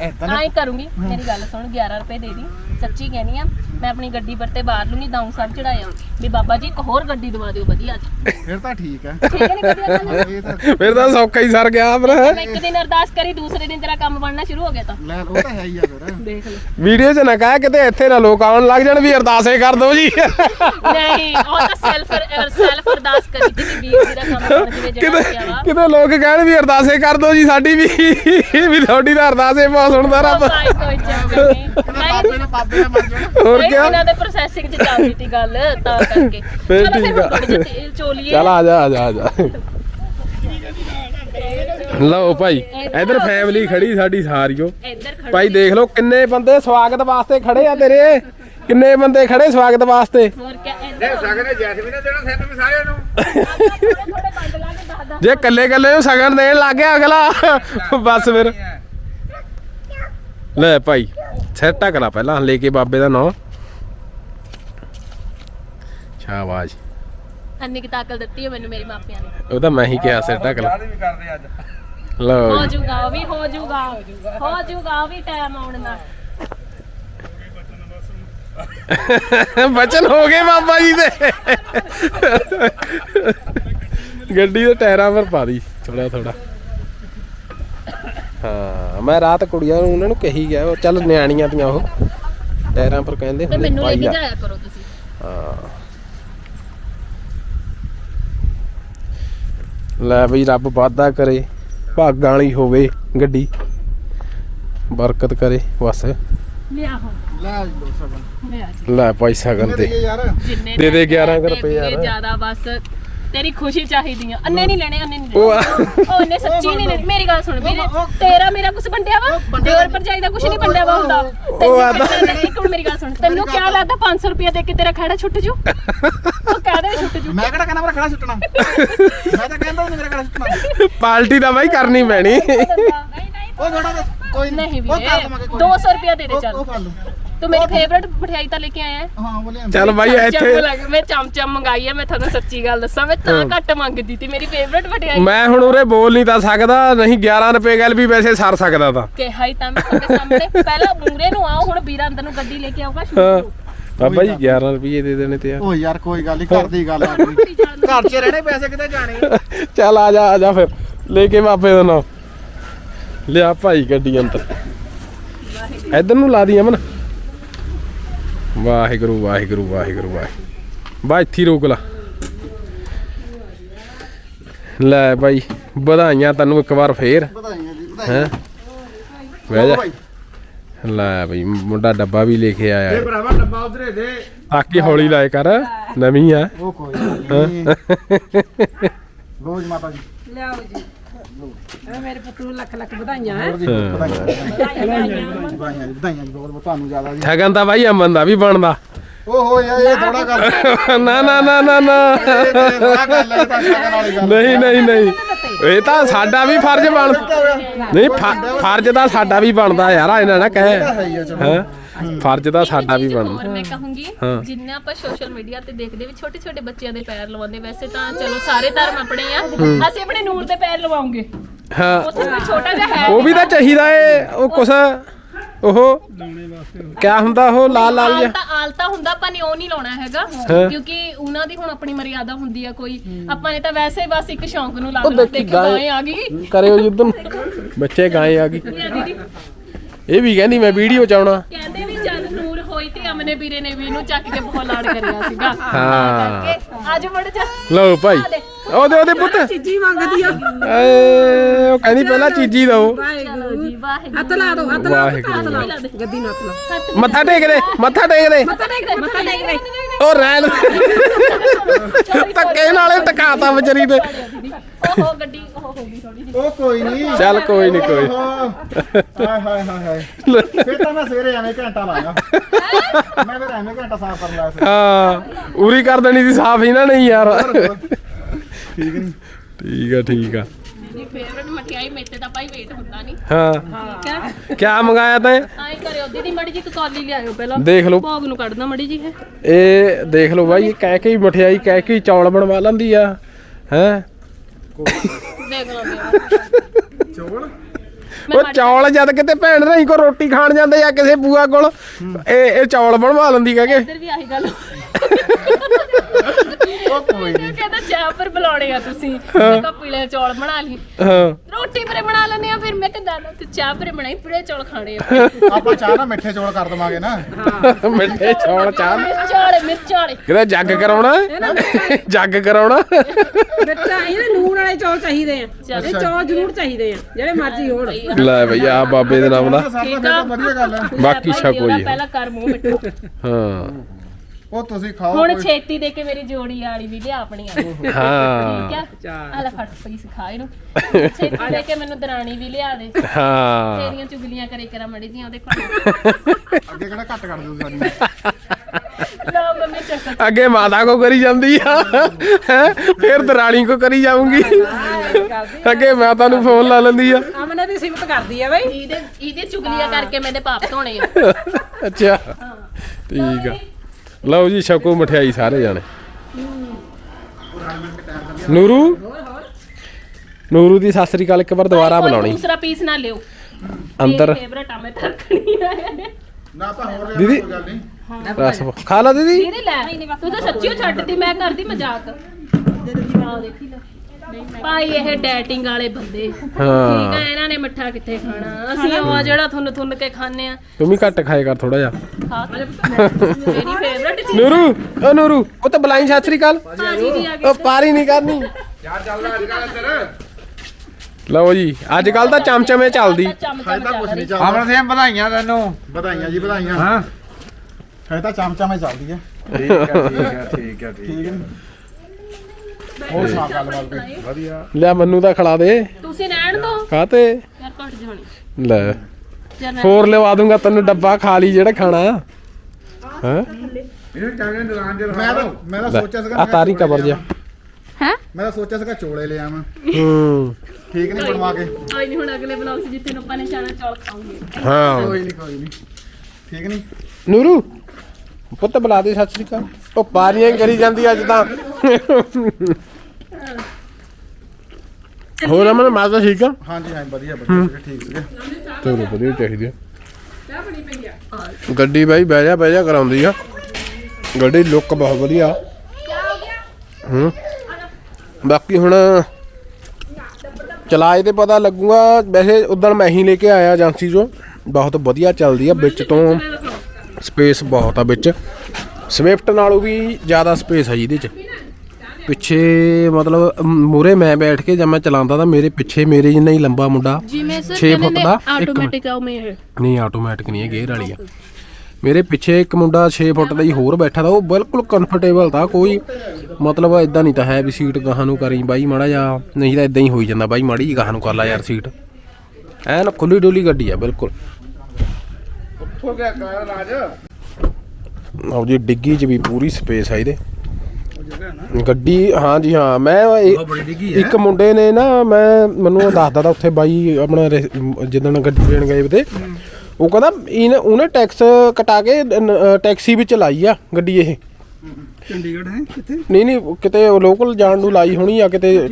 ਐਦਾਂ ਆਈ ਕਰੂੰਗੀ। ਮੇਰੀ ਗੱਲ ਸੁਣ 11 ਰੁਪਏ ਦੇ ਦੀ। ਸੱਚੀ ਕਹਿਨੀ ਆ ਮੈਂ ਆਪਣੀ ਗੱਡੀ ਪਰ ਤੇ ਬਾਹਰ ਲੂੰਗੀ ਦਾਉਂ ਸਾਹਿਬ ਚੜਾਇਆ। ਵੀ ਬਾਬਾ ਜੀ ਇੱਕ ਹੋਰ ਗੱਡੀ ਦਵਾ ਦਿਓ ਵਧੀਆ ਜੀ। ਫਿਰ ਤਾਂ ਠੀਕ ਹੈ। ਠੀਕ ਹੈ ਨਹੀਂ ਵਧੀਆ ਗੱਲ ਇਹ ਤਾਂ ਫਿਰ ਤਾਂ ਸੌਖਾ ਹੀ ਸਰ ਗਿਆ ਆਪਣਾ ਮੈਂ ਇੱਕ ਦਿਨ ਅਰਦਾਸ ਕਰੀ ਦੂਸਰੇ ਦਿਨ ਤੇਰਾ ਕੰਮ ਬਣਨਾ ਸ਼ੁਰੂ ਹੋ ਗਿਆ ਤਾਂ। ਲੈ ਉਹ ਤਾਂ ਹੈ ਹੀ ਆ ਫਿਰ। ਦੇਖ ਲੈ। ਵੀਡੀਓ 'ਚ ਨਾ ਕਹਿ ਕਿਤੇ ਇੱਥੇ ਨਾ ਲੋਕ ਆਉਣ ਲੱਗ ਜਾਣ ਵੀ ਅਰਦਾਸੇ ਕਰ ਦਿਓ ਜੀ। ਨਹੀਂ ਉਹ ਤਾਂ ਸੈਲਫ ਸੈਲਫ ਅਰਦਾਸ ਕਰੀ ਤੇ ਵੀਰ ਜੀ ਦਾ ਕੰਮ ਬਣ ਜਵੇ ਜਿਹੜਾ ਕਿਤੇ ਕਿਹਾ ਵਾ। ਕਿਤੇ ਲੋਕ ਕਹਿਣ ਵੀ ਅਰਦਾਸੇ ਕਰ ਦਿਓ ਜੀ ਸਾਡੀ ਵੀ। ਵੀ ਤੁਹਾਡੀ ਤਾਂ ਅਰਦਾਸੇ ਬਹੁਤ ਸੁਣਦਾ ਰੱਬ। ਭਾਈ ਕੋਈ ਚੱਕਰ ਨਹੀਂ। (laughs) ਬਾਬੇ ਨੇ ਬਾਬੇ ਨੇ ਮਰ ਜਾਣਾ ਹੋਰ ਕੀ ਇਹਨਾਂ ਦੇ ਪ੍ਰੋਸੈਸਿੰਗ ਚ ਚੱਲਦੀ ਤੀ ਗੱਲ ਤਾਂ ਕਰਕੇ। ਫਿਰ ਚਲੋ ਠੀਕ ਆ। ਚੋਲੀਏ। ਚੱਲ ਆ ਜਾ ਆ ਜਾ ਆ ਜਾ। ਲਓ ਭਾਈ ਇਧਰ ਫੈਮਿਲੀ ਖੜੀ ਸਾਡੀ ਸਾਰੀਓ ਭਾਈ ਦੇਖ ਲਓ ਕਿੰਨੇ ਬੰਦੇ ਸਵਾਗਤ ਵਾਸਤੇ ਖੜੇ ਆ ਤੇਰੇ। ਕਿੰਨੇ ਬੰਦੇ ਖੜੇ ਸਵਾਗਤ ਵਾਸਤੇ? ਹੋਰ ਕਿਆ ਇੱਧਰ ਸਗਨੇ ਜੈਸਮੀਨ ਨੇ ਦੇਣਾ ਸੈਟ ਵੀ ਸਾਰਿਆਂ ਨੂੰ। ਥੋੜੇ ਥੋੜੇ ਬੰਦ ਲਾ ਕੇ ਜੇ ਕੱਲੇ ਕੱਲੇ ਨੂੰ ਸ਼ਗਨ ਦੇਣ ਲੱਗ ਗਿਆ ਅਗਲਾ ਬਸ ਫਿਰ। ਲੈ ਭਾਈ ਢੱਕ ਲਾ ਪਹਿਲਾਂ ਲੈ ਕੇ ਬਾਬੇ ਦਾ ਨਾਂ। ਸ਼ਾਬਾਸ਼। ਅੰਨੀ ਕਿ ਤਾਕਲ ਦਿੱਤੀ ਹੈ ਮੈਨੂੰ ਮੇਰੇ ਮਾਪਿਆਂ ਨੇ। ਉਹ ਤਾਂ ਮੈਂ ਹੀ ਕਿਹਾ ਸਿਰ ਢੱਕ ਲਾ। ਵੀ ਕਰਦੇ ਅੱਜ। ਲਓ ਹੋ ਜੀ ਜਾਊਗਾ ਉਹ ਵੀ ਹੋ ਜਾਊਗਾ ਹੋ ਜਾਊਗਾ ਉਹ ਵੀ ਟਾਈਮ ਆਉਣ ਦਾ (laughs) ਬਚਨ ਹੋ ਗਏ ਬਾਬਾ ਜੀ ਦੇ। ਗੱਡੀ ਦੇ ਟਾਇਰਾਂ ਪਰ ਪਾ ਦੀ ਥੋੜਾ ਥੋੜਾ ਹਾਂ ਮੈਂ ਰਾਤ ਕੁੜੀਆਂ ਨੂੰ ਉਹਨਾਂ ਨੂੰ ਕਹੀ ਗਿਆ ਉਹ ਚੱਲ ਨਿਆਣੀਆਂ ਤੀਆਂ ਉਹ। ਟਾਇਰਾਂ ਪਰ ਕਹਿੰਦੇ ਹੁੰਦੇ ਮੈਨੂੰ ਲੈ ਕੇ। ਜਾਇਆ ਕਰੋ ਤੁਸੀਂ। ਹਾਂ। ਲੈ ਬਈ ਰੱਬ ਵਾਦਾ ਕਰੇ ਭਾਗਾਂ ਵਾਲੀ ਹੋਵੇ ਗੱਡੀ। ਬਰਕਤ ਕਰੇ ਬਸ। ਲਿਆ ਹੋ ਲੈ ਲੋ ਸਗਨ ਲਿਆ ਲੈ ਪੈਸਾ ਕਿੰਨੇ ਗੰਦੇ ਦੇ ਯਾਰ? ਜਿੰਨੇ ਦੇ ਦੇ 11 ਕੁ ਦੇ ਰੁਪਏ ਯਾਰ। ਜ਼ਿਆਦਾ ਬਸ ਤੇਰੀ ਖੁਸ਼ੀ ਚਾਹੀਦੀ ਆ ਅੰਨੇ ਨਹੀਂ ਲੈਣੇ ਅੰਨੇ ਨਹੀਂ ਉਹ ਲੈਣੇ। ਉਹ ਇਹਨੇ ਸੱਚੀ ਨਹੀਂ ਲੈਣੇ। ਮੇਰੀ ਗੱਲ ਸੁਣ ਵੀਰੇ ਤੇਰਾ ਮੇਰਾ ਕੁਝ ਵੰਡਿਆ ਵਾ? ਦੇਵਰ ਭਰਜਾਈ ਦਾ ਕੁਝ ਨਹੀਂ ਵੰਡਿਆ ਵਾ ਹੁੰਦਾ। ਤੈਨੂੰ ਆਦਾ- ਕਿੱਦਾਂ ਦਾ- ਇੱਕ ਮਿੰਟ ਮੇਰੀ ਗੱਲ ਸੁਣ। ਤੈਨੂੰ ਕੀ ਲੱਗਦਾ 500 ਰੁਪਏ ਦੇ ਕੇ ਤੇਰਾ ਖੜਾ ਛੁੱਟ ਜੂ? ਉਹ ਕਹਦੇ ਛੁੱਟ ਜੂ? ਮੈਂ ਕਿਹੜਾ ਕਹਿੰਦਾ ਮੇਰਾ ਖੜਾ ਸੁੱਟਣਾ ਮੈਂ ਤਾਂ ਕਹਿੰਦਾ ਨਹੀਂ ਮੇਰਾ ਖੜਾ ਸੁੱਟਣਾ ਪਾਰਟੀ ਦਾ ਬਾਈ ਕਰਨੀ ਪੈਣੀ। ਉਹ ਥੋੜਾ ਕੋਈ ਨਹੀਂ ਉਹ ਕਰ ਵੀਰੇ ਦਵਾਂਗੇ ਕੋਈ 200 ਰੁਪਏ ਦੇ ਦੇ ਉਹ- ਚੱਲ। ਉਹ ਕਰ ਲੂ ਤੂੰ ਮੇਰੀ ਫੇਵਰਟ ਮਠਿਆਈ ਤਾਂ ਲੈ ਕੇ ਆਇਆ ਹੈ। ਹਾਂ ਬੋਲੇ ਚੱਲ ਬਾਈ ਚਮਚਮ ਇੱਥੇ ਲੱਗ- ਮੈਂ ਚਮਚਮ ਮੰਗਾਈ ਹੈ ਮੈਂ ਤੁਹਾਨੂੰ ਸੱਚੀ ਗੱਲ ਦੱਸਾਂ ਮੈਂ ਤਾਂ ਘੱਟ ਮੰਗਦੀ ਤੀ ਮੇਰੀ ਫੇਵਰਟ ਮਠਿਆਈ। ਮੈਂ ਹੁਣ ਉਰੇ ਬੋਲ ਨਹੀਂ ਤਾਂ ਸਕਦਾ ਨਹੀਂ 11 ਰੁਪਏ ਗੱਲ ਵੀ ਵੈਸੇ ਸਰ ਸਕਦਾ ਤਾਂ। ਕਿਹਾ ਹੀ ਤਾਂ ਮੈਂ ਤੁਹਾਡੇ ਸਾਹਮਣੇ। ਪਹਿਲਾਂ ਮੂਰੇ ਨੂੰ ਆਓ ਹੁਣ ਵੀਰਾ ਅੰਦਰ ਨੂੰ ਗੱਡੀ ਲੈ ਕੇ ਆਊਗਾ ਸ਼ੁਰੂ ਬਾਬਾ ਜੀ 11 ਰੁਪਏ ਦੇ ਦੇਣੇ ਤੇ ਆ। ਓ ਯਾਰ ਕੋਈ ਗੱਲ ਨਹੀਂ ਘਰ ਦੀ ਗੱਲ ਆ ਕੋਈ। ਘਰ 'ਚ ਰਹਿਣੇ ਪੈਸੇ ਕਿਤੇ ਜਾਣੇ? (laughs) ਚੱਲ ਆ ਜਾ ਆ ਜਾ ਫਿਰ। ਲੈ ਕੇ ਬਾਬੇ ਦਾ ਨਾਮ ਲਿਆ ਭਾਈ ਗੱਡੀ ਅੰਦਰ। ਇਧਰ ਨੂੰ ਲਾ ਦੀ ਅਮਨ। ਵਾਹਿਗੁਰੂ ਵਾਹਿਗੁਰੂ ਵਾਹਿਗੁਰੂ ਵਾਹਿ ਬਾ ਇੱਥੇ ਰੋਕ ਲਾ। ਲੈ ਭਾਈ ਵਧਾਈਆਂ ਤੈਨੂੰ ਇੱਕ ਵਾਰ ਫੇਰ। ਵਧਾਈਆਂ ਜੀ ਵਧਾਈਆਂ। ਹੈ? ਬਹਿ ਜਾ। ਲੈ ਭਾਈ ਮੁੰਡਾ ਡੱਬਾ ਵੀ ਲੈ ਕੇ ਆਇਆ ਇਹ ਹੈ। ਭਰਾਵਾ ਡੱਬਾ ਉਧਰੇ ਦੇ। ਤਾਕੀ ਹੌਲੀ ਲਾਏ ਕਰ ਨਵੀਂ ਆ। ਉਹ ਕੋਈ ਨਹੀਂ। ਰੋਜ਼ ਮਾਤਾ ਜੀ। ਲਿਆਓ ਜੀ। ਮੇਰੇ ਪੁੱਤ ਨੂੰ ਲੱਖ ਲੱਖ ਵਧਾਈਆਂ ਹੈ? ਹੋਰ ਜੀ ਵਧਾਈਆਂ ਵਧਾਈਆਂ ਜੀ ਵਧਾਈਆਂ ਜੀ ਬਹੁਤ ਬਹੁਤ ਤੁਹਾਨੂੰ ਜ਼ਿਆਦਾ ਜੀ। ਠਗਨ ਤਾਂ ਭਾਈ ਅਮਨ ਦਾ ਵੀ ਬਣਦਾ। ਓਹੋ ਯਾਰ ਇਹ ਥੋੜਾ ਕਰ ਨਾ ਨਾ ਨਾ ਨਾ ਨਾ। ਇਹ ਥੋੜਾ ਕਰ ਲੈ ਤਾਂ ਸ਼ਗਨ ਵਾਲੀ ਗੱਲ ਨਹੀਂ ਨਹੀਂ ਨਹੀਂ। ਇਹ ਤਾਂ ਸਾਡਾ ਵੀ ਫਰਜ਼ ਬਣ ਨਹੀਂ ਫ- ਫਰਜ਼ ਤਾਂ ਸਾਡਾ ਵੀ ਬਣਦਾ ਯਾਰ ਇਹਨਾਂ ਨਾ ਕਹਿ। ਹੈਂ? ਫਰਜ਼ ਤਾਂ ਸਾਡਾ ਵੀ ਬਣਦਾ ਮੈਂ ਕਹੂੰਗੀ ਹਾਂ। ਜਿੰਨੇ ਆਪਾਂ ਸੋਸ਼ਲ ਮੀਡੀਆ ਤੇ ਦੇਖਦੇ ਵੀ ਛੋਟੇ ਛੋਟੇ ਬੱਚਿਆਂ ਦੇ ਪੈਰ ਲਵਾਉਂਦੇ ਵੈਸੇ ਤਾਂ ਚਲੋ ਸਾਰੇ ਧਰਮ ਆਪਣੇ ਆ। ਅਸੀਂ ਆਪਣੇ ਨੂਰ ਦੇ ਪੈਰ ਲਵਾਉਂਗੇ। ਹਾਂ। ਉੱਥੇ ਕੋਈ ਛੋਟਾ ਜਿਹਾ ਹੈ ਉਹ ਵੀ ਤਾਂ ਚਾਹੀਦਾ ਏ ਉਹ ਕੁਛ ਉਹ ਕਿਆ ਹੁੰਦਾ ਉਹ ਲਾਲ ਲਾਲ ਜਿਹਾ। ਆਲਤਾ ਆਲਤਾ ਹੁੰਦਾ ਆਪਾਂ ਨੇ ਉਹ ਨਹੀਂ ਲਾਉਣਾ ਹੈਗਾ। ਹਾਂ। ਕਿਉਂਕਿ ਉਹਨਾਂ ਦੀ ਹੁਣ ਆਪਣੀ ਮਰਿਆਦਾ ਹੁੰਦੀ ਆ ਕੋਈ। ਆਪਾਂ ਨੇ ਤਾਂ ਵੈਸੇ ਹੀ ਬਸ ਇੱਕ ਸ਼ੌਂਕ ਨੂੰ ਲਾ ਉਹ ਦੇਣਾ ਦੇਖੀ ਦੇਖ ਗਾਂ- ਗਾਏ। ਆ ਗਈ। ਕਰਿਓ ਜਿੱਦਨ ਬੱਚੇ ਗਾਏ ਆ ਗਈ ਲਿਆ ਦੀਦੀ। ਇਹ ਵੀ ਕਹਿੰਦੀ ਮੈਂ ਵੀਡੀਓ ਚ ਆਉਣਾ। ਕਹਿੰਦੇ ਵੀ ਜਦ ਨੂਰ ਹੋਈ ਤੇ ਅਮਨੇ ਵੀਰੇ ਨੇ ਵੀ ਇਹਨੂੰ ਚੱਕ ਕੇ ਬਹੁਤ ਲਾਡ ਕਰਿਆ ਸੀਗਾ। ਹਾਂ। ਅੱਜ ਮੜ ਜਾ। ਲਓ ਭਾਈ। ਉਹਦੇ ਉਹਦੇ ਪੁੱਤ। ਚੀਜੀ ਮੰਗਦੀ ਆ। ਏ ਉਹ ਕਹਿੰਦੀ ਪਹਿਲਾਂ ਚੀਜੀ ਦਓ ਵਾਹਿਗੁਰੂ ਜੀ ਵਾਹਿਗੁਰੂ। ਹੱਥ ਲਾ ਦੋ ਹੱਥ ਲਾ ਦੋ ਵਾਹਿਗੁਰੂ ਹੱਥ ਲਾ ਦਿਓ। ਗੱਦੀ ਨਾਲ ਹੱਥ ਲਾ ਮੱਥਾ ਟੇਕ ਦੇ ਮੱਥਾ ਟੇਕ ਦੇ। ਮੱਥਾ ਟੇਕ ਮੱਥਾ ਟੇਕ ਲੈ ਉਹ ਰਹਿਣ ਧੱਕੇ ਨਾਲੇ ਟਕਾਤਾ ਵਿਚਾਰੀ ਨੇ। ਓਹੋ ਗੱਡੀ ਉਹ ਹੋ ਗਈ ਥੋੜੀ ਜਿਹੀ। ਉਹ ਕੋਈ ਨਹੀਂ ਚੱਲ ਕੋਈ ਨਹੀਂ ਕੋਈ ਹਾਏ ਹਾਏ ਹਾਏ ਹਾਏ। ਫਿਰ ਤਾਂ ਮੈਂ ਸਵੇਰੇ ਐਵੇਂ ਘੰਟਾ ਲਾਇਆ। ਮੈਂ ਫਿਰ ਐਵੇਂ ਘੰਟਾ ਸਾਫ਼ ਕਰਨ ਲਾਇਆ ਸੀ। ਹਾਂ ਉਰੀ ਕਰ ਦੇਣੀ ਸੀ ਸਾਫ਼ ਇਹਨਾਂ ਨੇ ਹੀ ਯਾਰ। ਠੀਕ ਨਹੀਂ ਠੀਕ ਆ ਠੀਕ ਆ। ਮੇਰੀ ਫੇਵਰਟ ਮਠਿਆਈ ਮੇਤੇ ਦਾ ਭਾਈ ਵੇਟ ਹੁੰਦਾ ਨਹੀਂ। ਹਾਂ। ਠੀਕ ਹੈ। ਕਿਆ ਮੰਗਾਇਆ ਤੈਂ ਆਏ ਕਰਿਓ ਦੀਦੀ ਮੜੀ ਜੀ ਕੌਲੀ ਲਿਆਇਓ ਪਹਿਲਾਂ। ਦੇਖ ਲਓ। ਭੋਗ ਨੂੰ ਕੱਢਦਾ ਮੜੀ ਜੀ ਇਹ ਦੇਖ ਲਓ ਬਾਈ ਇਹ ਕਹਿ ਕੇ ਹੀ ਮਠਿਆਈ ਕਹਿ ਕੇ ਹੀ ਚੌਲ ਬਣਵਾ ਲੈਂਦੀ ਆ ਹੈ? ਦੇਖ ਲਓ ਚੋਲ? ਉਹ ਚੌਲ ਜਦ ਕਿਤੇ ਭੈਣ ਨਹੀਂ ਕੋ ਰੋਟੀ ਖਾਣ ਜਾਂਦੇ ਆ ਕਿਸੇ ਬੂਆ ਕੋਲ ਇਹ ਇਹ ਚੌਲ ਬਣਵਾ ਲੈਂਦੀ ਕਹਿ ਕੇ। ਇੱਧਰ ਵੀ ਆਹੀ ਗੱਲ। ਉਹ ਕੋਈ ਨਹੀਂ। ਕਹਿੰਦਾ ਚਾਹ ਪਰ ਬੁਲਾਉਣੇ ਆ ਤੁਸੀਂ। ਮੈਂ ਕਿਹਾ ਪੀਲੇ ਚੌਲ ਬਣਾ ਲਈ। ਹਾਂ। ਰੋਟੀ ਪਰੇ ਬਣਾ ਲੈਣੇ ਆ ਫਿਰ। ਮੈਂ ਕਿਹਾ ਦਾਦਾ ਤੂੰ ਚਾਹ ਪਰੇ ਬਣਾਈ ਪੀਲੇ ਚੌਲ ਖਾਣੇ ਆ। ਆਪਾਂ ਚਾਹ ਨਾ ਮਿੱਠੇ ਚੌਲ ਕਰ ਦਵਾਂਗੇ ਨਾ। ਮਿੱਠੇ ਚੌਲ ਚਾਹ ਮਿਰਚ ਵਾਲੇ। ਮਿਰਚ ਵਾਲੇ। ਕਿਹਦਾ ਜੱਗ ਕਰਾਉਣਾ? ਜੱਗ ਕਰਾਉਣਾ? ਮਿੱਠਾ ਇਹਦੇ ਨੂਣ ਵਾਲੇ ਚੌਲ ਚਾਹੀਦੇ ਆ। ਇਹ ਚੌਲ ਜ਼ਰੂਰ ਚਾਹੀਦੇ ਆ ਜਿਹੜੇ ਮਰਜ਼ੀ ਹੋਣ। ਲੈ ਬਈ ਆ ਬਾਬੇ ਦੇ ਨਾਮ ਦਾ ਵਧੀਆ ਗੱਲ ਹੈ ਬਾਕੀ ਛਕੋ ਜੀ ਪਹਿਲਾਂ ਕਰ ਮੂੰਹ ਮਿੱਠੂ। ਹਾਂ। ਉਹ ਤੁਸੀਂ ਖਾਓ ਹੁਣ ਕੋਈ। ਛੇਤੀ ਦੇ ਕੇ ਮੇਰੀ ਜੋੜੀ ਵਾਲੀ ਵੀ ਲਿਆ ਆਪਣੀਆਂ। ਠੀਕ ਹਾਂ। ਆ ਆ ਲੈ ਫਟ ਪਈ ਸਿਖਾ ਇਹਨੂੰ। (laughs) ਛੇਤੀ ਦੇ ਕੇ ਮੈਨੂੰ ਦਰਾਣੀ ਵੀ ਲਿਆ ਦੇ। ਹਾਂ। ਤੇਰੀਆਂ ਚੁਗਲੀਆਂ ਕਰੇ ਕਰਾ ਮੜੀ ਦੀਆਂ ਉਹਦੇ ਕੋਲ। ਅੱਗੇ ਕਿਹੜਾ ਘੱਟ ਕਰ ਦਿਓ ਸਾਡੀ ਲਓ ਮੰਮੀ ਚੱਕ। ਅੱਗੇ ਮਾਤਾ ਕੋ ਕਰੀ ਜਾਂਦੀ ਆ। ਹੈਂ? ਫਿਰ ਦਰਾਣੀ ਕੋ ਕਰੀ ਜਾਊਂਗੀ। ਅੱਗੇ ਮਾਤਾ ਨੂੰ ਫੋਨ ਲਾ ਲੈਂਦੀ ਆ। ਅਮਨੇ ਦੀ ਸਿਫਤ ਕਰਦੀ ਆ ਬਈ। ਇਹਦੇ ਇਹਦੇ ਚੁਗਲੀਆਂ ਕਰਕੇ ਮੈਨੇ ਪਾਪ ਧੋਣੇ ਆ। ਅੱਛਾ। ਠੀਕ ਆ। ਲਓ ਜੀ ਛਕੋ ਮਠਿਆਈ ਸਾਰੇ ਜਾਣੇ। ਨੂਰੂ? ਨੂਰੂ ਦੀ ਸਤਿ ਸ੍ਰੀ ਅਕਾਲ ਇੱਕ ਵਾਰ ਦੁਬਾਰਾ ਕੋਈ ਬੁਲਾਉਣੀ ਦੂਸਰਾ ਪੀਸ ਨਾ ਲਿਓ। ਅੰਦਰ। ਫੇਵਰਟ ਆ ਮੈਂ ਤਰਕਣੀ ਆ ਨਾ ਆਪਾਂ ਹੋਰ ਦੀਦੀ। ਕੋਈ ਗੱਲ ਨਹੀਂ। ਰਸ ਖਾ ਲਾ ਦੀਦੀ। ਦੀਦੀ ਲੈ ਤੂੰ ਤਾਂ ਸੱਚੀਓ ਛੱਡਦੀ ਮੈਂ ਕਰਦੀ ਮਜ਼ਾਕ। ਦੇਖੀ ਲੈ ਭਾਈ ਇਹ ਡੈਟਿੰਗ ਵਾਲੇ ਬੰਦੇ। ਠੀਕ ਹਾਂ ਆ ਇਹਨਾਂ ਨੇ ਮਿੱਠਾ ਕਿੱਥੇ ਖਾਣਾ? ਅਸੀਂ ਉਹ ਆ ਜਿਹੜਾ ਥੁੰਨ ਥੁੰਨ ਕੇ ਖਾਂਦੇ ਆ। ਤੂੰ ਵੀ ਘੱਟ ਖਾਏ ਕਰ ਥੋੜਾ ਜਿਹਾ। ਮੇਰੀ ਫੇਵਰਟ ਚੀਜ਼। ਨੂਰੂ ਓ ਨੂਰੂ ਉਹ ਤਾਂ ਬੁਲਾਈ ਸਤਿ ਸ੍ਰੀ ਅਕਾਲ। ਭਾਜੀ ਦੀ ਆ ਗਈ ਉਹ ਪਾਰੀ ਨਹੀਂ ਕਰਨੀ। ਲਓ ਜੀ ਅੱਜ ਕੱਲ ਤਾਂ ਚਮਚਮੇ ਚੱਲਦੀ। ਚਮ ਹਾਏ ਚਮ ਤਾਂ ਕੁਛ ਚੱਲ ਨਹੀਂ ਰਹੀ ਚੱਲਦਾ। ਅਮਰ ਸਿੰਘ ਵਧਾਈਆਂ ਤੈਨੂੰ। ਵਧਾਈਆਂ ਜੀ ਵਧਾਈਆਂ। ਹਾਂ। ਹਾਏ ਤਾਂ ਚਮਚਾ ਮੈਂ ਚੱਲਦੀ ਹੈ ਠੀਕ ਹੈ ਠੀਕ ਹੈ ਠੀਕ ਹੈ। ਠੀਕ ਹੈ। ਹੋਰ ਸੁਣਾ ਗੱਲਬਾਤ ਕੋਈ? ਵਧੀਆ। ਲਿਆ ਮੰਨੂ ਤਾਂ ਖਿਲਾ ਦੇ। ਤੁਸੀਂ ਰਹਿਣ ਦੋ। ਖਾਤੇ ਯਾਰ ਘਟ ਜਾਣੀ ਲੈ। ਹੋਰ ਲਵਾ ਦੂੰਗਾ ਤੈਨੂੰ ਡੱਬਾ ਖਾ ਲਈ ਜਿਹੜਾ ਖਾਣਾ। ਹਾਂ? ਇਹਨੂੰ ਚਾਹੇ ਦੁਕਾਨ ਤੇ ਮੈਂ ਤਾਂ ਮੈਂ ਤਾਂ ਸੋਚਿਆ ਸੀਗਾ ਆ ਤਾਰੀ ਕਬਰ ਜਾ ਹੈ? ਮੈਂ ਤਾਂ ਸੋਚਿਆ ਸੀਗਾ ਚੋਲੇ ਲੈ ਆਵਾਂ। ਹੂੰ। ਠੀਕ ਨਹੀਂ ਬਣਵਾ ਕੇ। ਕੋਈ ਨਹੀਂ ਹੁਣ ਅਗਲੇ ਬਲੌਗ 'ਚ ਜਿੱਥੇ ਨੂੰ ਆਪਾਂ ਨੇ ਚਾਣਾ ਚੌਲ ਖਾਉਂਗੇ ਹਾਂ। ਕੋਈ ਨਹੀਂ ਕੋਈ ਨਹੀਂ ਠੀਕ ਨਹੀਂ ਨੂਰੂ ਪੁੱਤ ਬੁਲਾ ਦੇ ਸਤਿ ਸ੍ਰੀ ਅਕਾਲ। ਉਹ ਪਾਰੀਆਂ ਹੀ ਕਰੀ ਜਾਂਦੀ ਅੱਜ ਤਾਂ। ਹੋਰ ਅਮਨ ਮਾਤਾ ਠੀਕ ਆ? ਹਾਂਜੀ ਹਾਂ ਵਧੀਆ ਵਧੀਆ ਠੀਕ ਸੀਗੇ। ਚਲੋ ਵਧੀਆ ਚਾਹੀਦੀ ਆ। ਗੱਡੀ ਬਾਈ ਬਹਿ ਜਾ ਬਹਿ ਜਾ ਕਰਾਉਂਦੀ ਆ। ਗੱਡੀ ਲੁੱਕ ਬਹੁਤ ਵਧੀਆ। ਹੂੰ। ਬਾਕੀ ਹੁਣ ਚਲਾਏ ਤੇ ਪਤਾ ਲੱਗੂਗਾ। ਵੈਸੇ ਉਦੋਂ ਮੈਂ ਹੀ ਲੈ ਕੇ ਆਇਆ ਏਜੰਸੀ ਚੋਂ। ਬਹੁਤ ਵਧੀਆ ਚੱਲਦੀ ਆ ਵਿੱਚ ਤੋਂ ਸਪੇਸ ਬਹੁਤ ਆ ਵਿੱਚ। ਸਵਿਫਟ ਨਾਲੋਂ ਵੀ ਜ਼ਿਆਦਾ ਸਪੇਸ ਆ ਜਿਹਦੇ ਚ। ਪਿੱਛੇ ਮਤਲਬ ਮੂਰੇ ਮੈਂ ਬੈਠ ਕੇ ਜਦ ਮੈਂ ਚਲਾਉਂਦਾ ਤਾਂ ਮੇਰੇ ਪਿੱਛੇ ਮੇਰੇ ਜਿੰਨਾ ਹੀ ਲੰਬਾ ਮੁੰਡਾ ਜਿਵੇਂ ਸਰ 6 ਫੁੱਟ ਦਾ ਆਟੋਮੈਟਿਕ ਆ ਇਹ ਨਹੀਂ ਆਟੋਮੈਟਿਕ ਨਹੀਂ ਹੈ ਗੇਅਰ ਵਾਲੀ ਆ। ਮੇਰੇ ਪਿੱਛੇ ਇੱਕ ਮੁੰਡਾ 6 ਫੁੱਟ ਦਾ ਹੀ ਹੋਰ ਬੈਠਾ ਦਾ ਉਹ ਬਿਲਕੁਲ ਕੰਫਰਟੇਬਲ ਤਾਂ ਕੋਈ ਮਤਲਬ ਇਦਾਂ ਨਹੀਂ ਤਾਂ ਹੈ ਵੀ ਸੀਟ ਗਾਹਾਂ ਨੂੰ ਕਰੀ ਬਾਈ ਮਾੜਾ ਜਾ ਨਹੀਂ ਤਾਂ ਇਦਾਂ ਹੀ ਹੋਈ ਜਾਂਦਾ ਬਾਈ ਮਾੜੀ ਜੀ ਗਾਹਾਂ ਨੂੰ ਕਰ ਲੈ ਯਾਰ ਸੀਟ। ਐਨ ਖੁੱਲੀ ਡੁੱਲੀ ਗੱਡੀ ਆ ਬਿਲਕੁਲ। ਹੋ ਗਿਆ ਕਾਰ ਰਾਜ? ਆਓ ਜੀ ਡਿੱਗੀ 'ਚ ਵੀ ਪੂਰੀ ਸਪੇਸ ਆ ਇਹਦੇ। ਗੱਡੀ ਹਾਂ ਜੀ ਹਾਂ। ਮੈਂ ਇਹ- ਇੱਕ ਮੁੰਡੇ ਨੇ ਨਾ ਮੈਂ ਮੈਨੂੰ ਉਹ ਦੱਸਦਾ ਤਾਂ ਉੱਥੇ ਬਾਈ ਆਪਣਾ ਜਿੱਦਣ ਗੱਡੀ ਲੈਣ ਗਏ ਤੇ ਉਹ ਕਹਿੰਦਾ ਇਹਨੇ ਉਹਨੇ ਟੈਕਸ ਕਟਾ ਕੇ ਨ- ਟੈਕਸੀ ਵਿੱਚ ਲਾਈ ਆ ਗੱਡੀ ਇਹ। ਚੰਡੀਗੜ੍ਹ ਹੈ ਕਿੱਥੇ? ਨਹੀਂ ਨਹੀਂ ਕਿਤੇ ਲੋਕਲ ਜਾਣ ਨੂੰ ਲਾਈ ਹੋਣੀ ਆ ਕਿਤੇ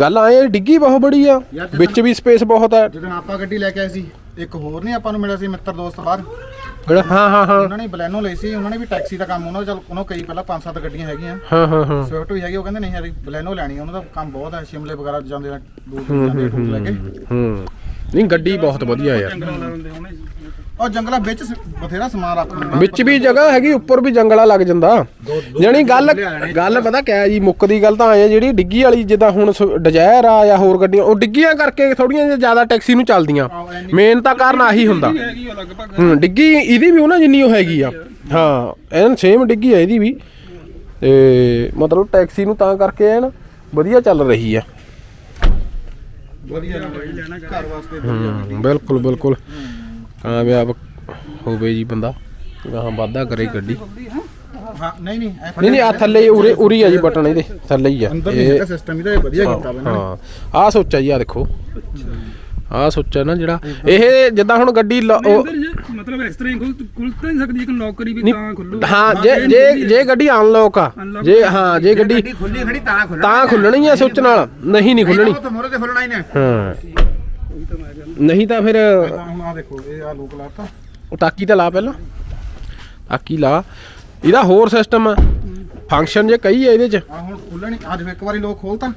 ਗੱਲ ਆਏ ਡਿੱਗੀ ਬਹੁਤ ਬੜੀ ਆ। ਵਿੱਚ ਵੀ ਸਪੇਸ ਬਹੁਤ ਆ। ਜਦੋਂ ਆਪਾਂ ਗੱਡੀ ਲੈ ਕੇ ਆਏ ਸੀ ਇੱਕ ਹੋਰ ਨਹੀਂ ਆਪਾਂ ਨੂੰ ਮਿਲਿਆ ਸੀ ਮਿੱਤਰ ਦੋਸਤ ਬਾਹਰ। ਜਿਹੜਾ ਹਾਂ ਹਾਂ ਹਾਂ। ਉਹਨਾਂ ਨੇ ਬਲੈਨੋ ਲਈ ਸੀ ਉਹਨਾਂ ਨੇ ਵੀ ਟੈਕਸੀ ਦਾ ਕੰਮ ਉਹਨਾਂ ਦਾ ਚਲ ਉਹਨਾਂ ਕਈ ਪਹਿਲਾਂ ਪੰਜ ਸੱਤ ਗੱਡੀਆਂ ਹੈਗੀਆਂ। ਹਾਂ ਹਾਂ ਹਾਂ। ਸਵਿਫਟ ਵੀ ਹੈਗੀ ਉਹ ਕਹਿੰਦੇ ਨਹੀਂ ਯਾਰ ਬਲੈਨੋ ਲੈਣੀ ਆ ਉਹਨਾਂ ਦਾ ਕੰਮ ਬਹੁਤ ਹੈ ਸ਼ਿਮਲੇ ਵਗੈਰਾ ਜਾਂਦੇ ਆ ਦੂਰ ਦੂਰ ਜਾਂਦੇ ਆ ਟੂਰ ਲੈ ਕੇ। ਹੂੰ ਨਹੀਂ ਗੱਡੀ ਬਹੁਤ ਵਧੀਆ ਯਾਰ। ਉਹ ਜੰਗਲਾਂ ਵਿੱਚ ਸ- ਬਥੇਰਾ ਸਮਾਨ ਰੱਖ ਦਿੰਦੇ। ਵਿੱਚ ਵੀ ਜਗ੍ਹਾ ਹੈਗੀ ਉੱਪਰ ਵੀ ਜੰਗਲਾ ਲੱਗ ਜਾਂਦਾ। ਜਾਣੀ ਗੱਲ ਗੱਲ ਪਤਾ ਕਿਆ ਜੀ ਮੁੱਕਦੀ ਗੱਲ ਤਾਂ ਆਏ ਜਿਹੜੀ ਡਿੱਗੀ ਵਾਲੀ ਜਿੱਦਾਂ ਹੁਣ ਸ- ਡਿਜ਼ਾਇਰ ਆ ਜਾਂ ਹੋਰ ਗੱਡੀਆਂ ਉਹ ਡਿੱਗੀਆਂ ਕਰਕੇ ਥੋੜੀਆਂ ਜ਼ਿਆਦਾ ਟੈਕਸੀ ਨੂੰ ਚੱਲਦੀਆਂ। ਮੇਨ ਤਾਂ ਕਾਰਨ ਆਹੀ ਹੁੰਦਾ। ਹੂੰ ਡਿੱਗੀ ਇਹਦੀ ਵੀ ਉਹਨਾਂ ਜਿੰਨੀ ਉਹ ਹੈਗੀ ਆ। ਹਾਂ ਐਨ ਸੇਮ ਡਿੱਗੀ ਆ ਇਹਦੀ ਵੀ। ਤੇ ਮਤਲਬ ਟੈਕਸੀ ਨੂੰ ਤਾਂ ਕਰਕੇ ਐਨ ਵਧੀਆ ਚੱਲ ਰਹੀ ਆ। ਵਧੀਆ ਘਰ ਵਾਸਤੇ ਬਿਲਕੁਲ ਬਿਲਕੁਲ। ਕਾਮਯਾਬ ਹੋਵੇ ਜੀ ਬੰਦਾ ਗਾਹਾਂ ਵਾਧਾ ਕਰੇ ਗੱਡੀ। ਹਾਂ ਨਹੀਂ ਨਹੀਂ ਇਹ ਨਹੀਂ ਨਹੀਂ ਆ ਥੱਲੇ ਉਰੇ ਉਰੀ ਆ ਜੀ ਬਟਨ ਇਹਦੇ ਥੱਲੇ ਹੀ ਆ। ਅੰਦਰ ਹੈਗਾ ਸਿਸਟਮ ਇਹਦਾ ਇਹ ਵਧੀਆ ਕੀਤਾ ਇਹਨਾਂ ਨੇ। ਹਾਂ ਆ ਸੋਚਾ ਜੀ ਆ ਦੇਖੋ। ਆ ਸੋਚਾ ਨਾ ਜਿਹੜਾ ਇਹ ਜਿੱਦਾਂ ਹੁਣ ਗੱਡੀ ਮਤਲਬ ਇਸ ਤਰ੍ਹਾਂ ਹੀ ਖੁੱਲ ਤਾਂ ਨਹੀਂ ਸਕਦੀ ਇੱਕ ਨੌਕ ਕਰੀ ਵੀ ਤਾਂ ਖੁੱਲੂ। ਹਾਂ ਜੇ ਜੇ ਜੇ ਗੱਡੀ ਅਨਲੌਕ ਆ ਜੇ ਹਾਂ ਜੇ ਗੱਡੀ ਖੁੱਲੀ ਖੜੀ ਤਾਂ ਖੁੱਲਣਾ ਤਾਂ ਖੁੱਲਣੀ ਆ ਸੁੱਚ ਨਾਲ ਨਹੀਂ। ਨਹੀਂ ਖੁੱਲਣੀ। ਉਹ ਤਾਂ ਮੋਰੇ ਤੇ ਖੁੱਲਣਾ ਹੀ ਨੇ। ਹਾਂ। ਨਹੀਂ ਤਾਂ ਫਿਰ ਤਾਂ ਹੁਣ ਆ ਦੇਖੋ ਇਹ ਆ ਲੋਕ ਲਾਤਾ। ਉਹ ਟਾਕੀ ਤੇ ਲਾ ਪਹਿਲਾਂ। ਟਾਕੀ ਲਾ। ਇਹਦਾ ਹੋਰ ਸਿਸਟਮ ਆ। ਫੰਕਸ਼ਨ ਜੇ ਕਈ ਆ ਇਹਦੇ ਚ। ਆ ਹੁਣ ਖੁੱਲਣੀ ਅੱਜ ਇੱਕ ਵਾਰੀ ਲੋਕ ਖੋਲਤਾ।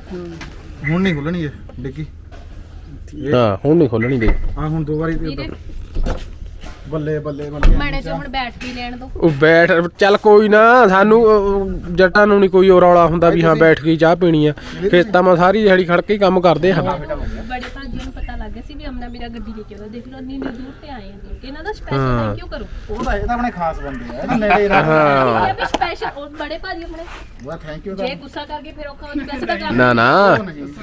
ਹੁਣ ਨਹੀਂ ਖੁੱਲਣੀ ਇਹ ਡਿੱਗੀ। ਹਾਂ ਹੁਣ ਨਹੀਂ ਖੋਲਣੀ ਦੇ ਆ ਹੁਣ ਦੋ ਵਾਰੀ ਤੇ ਉੱਧਰ। ਬੱਲੇ ਬੱਲੇ ਬੱਲੇ। ਮਾੜੇ ਚ ਹੁਣ ਬੈਠ ਕੇ ਲੈਣ ਦੋ। ਉਹ ਬੈਠ ਚੱਲ ਕੋਈ ਨਾ ਸਾਨੂੰ ਅਹ, ਜੱਟਾਂ ਨੂੰ ਨਹੀਂ ਕੋਈ ਉਹ ਰੌਲਾ ਹੁੰਦਾ ਵੀ ਹਾਂ ਬੈਠ ਕੇ ਹੀ ਚਾਹ ਪੀਣੀ ਆ। ਖੇਤਾਂ ਮਾ ਸਾਰੀ ਦਿਹਾੜੀ ਖੜ ਕੇ ਹੀ ਕੰਮ ਕਰਦੇ ਆ। ਬੜੇ ਭਾਜੀ ਨੂੰ ਪਤਾ ਵੀ ਅਮਨਾ ਮੇਰਾ ਗੱਡੀ ਲੈ ਕੇ ਆਉਂਦਾ। ਦੇਖ ਲਓ ਇੰਨੀ ਦੂਰ ਤੇ ਆਏ ਆ ਤੁਰ ਕੇ ਇਹਨਾਂ ਦਾ ਸਪੈਸ਼ਲ ਥੈਂਕ ਯੂ ਕਰੋ। ਉਹ ਤਾਂ ਇਹ ਤਾਂ ਆਪਣੇ ਖਾਸ ਬੰਦੇ ਆ ਇਹਨਾਂ ਨੇੜੇ ਹੀ ਰਹਿੰਦੇ ਹਾਂ ਇਹ ਵੀ ਸਪੈਸ਼ਲ ਉਹ ਬੜੇ ਭਾਜੀ ਆਪਣੇ ਉਹ ਥੈਂਕ ਯੂ ਦਾ ਜੇ ਗੁੱਸਾ ਕਰਕੇ ਫਿਰ ਔਖਾ ਹੋ ਜਾਂਦਾ ਵੈਸੇ ਤਾਂ ਨਾ ਨਾ।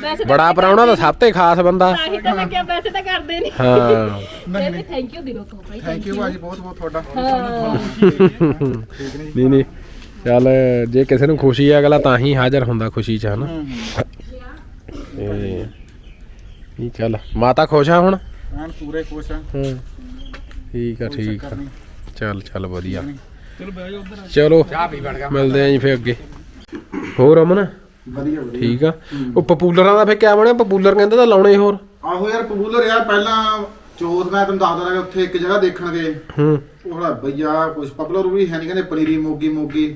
ਵੈਸੇ ਤਾਂ ਬੜਾ ਪਰਾਉਣਾ ਤਾਂ ਸਭ ਤੋਂ ਖਾਸ ਬੰਦਾ। ਤਾਂ ਹੀ ਤਾਂ ਮੈਂ ਕਿਹਾ ਵੈਸੇ ਤਾਂ ਕਰਦੇ ਨਹੀਂ। ਹਾਂ। ਇਹ ਵੀ ਥੈਂਕ ਯੂ ਦਿਲੋਂ ਕਹੋ ਭਾਈ ਥੈਂਕ ਯੂ ਭਾਜੀ ਬਹੁਤ ਬਹੁਤ ਤੁਹਾਡਾ। ਨਹੀਂ ਨਹੀਂ ਚੱਲ ਜੇ ਕਿਸੇ ਨੂੰ ਖੁਸ਼ੀ ਆ ਅਗਲਾ ਤਾਂ ਹੀ ਹਾਜ਼ਰ ਹੁੰਦਾ ਖੁਸ਼ੀ ਚ ਹਨਾ। ਤੇ ਨਹੀਂ ਚੱਲ ਮਾਤਾ ਖੁਸ਼ ਆ ਹੁਣ? ਐਨ ਪੂਰੇ ਖੁਸ਼ ਆ। ਹੂੰ। ਠੀਕ ਆ ਠੀਕ ਆ। ਚੱਲ ਚੱਲ ਵਧੀਆ। ਚਲੋ ਬਹਿ ਜਾ ਉਧਰ। ਚਲੋ ਮਿਲਦੇ ਆਂ ਜੀ ਫੇਰ ਅੱਗੇ। ਹੋਰ ਅਮਨ? ਵਧੀਆ ਵਧੀਆ। ਠੀਕ ਆ। ਉਹ ਪਪੂਲਰਾਂ ਦਾ ਫੇਰ ਕਿਆ ਬਣਿਆ? ਪਪੂਲਰ ਕਹਿੰਦੇ ਤਾਂ ਲਾਉਣੇ ਹੋਰ। ਆਹੋ ਯਾਰ ਪਪੂਲਰ ਯਾਰ ਪਹਿਲਾਂ ਚੋਥ ਮੈਂ ਤੁਹਾਨੂੰ ਦੱਸਦਾ ਰਿਹਾ ਉੱਥੇ ਇੱਕ ਜਗ੍ਹਾ ਦੇਖਣ ਗਏ ਹੂੰ। ਉਹ ਹਲਾ ਬਈਆ ਕੁਝ ਪਪੂਲਰ ਵੀ ਹੈ ਨਹੀਂ ਕਹਿੰਦੇ ਪਨੀਰੀ ਮੋਗੀ ਮੋਗੀ।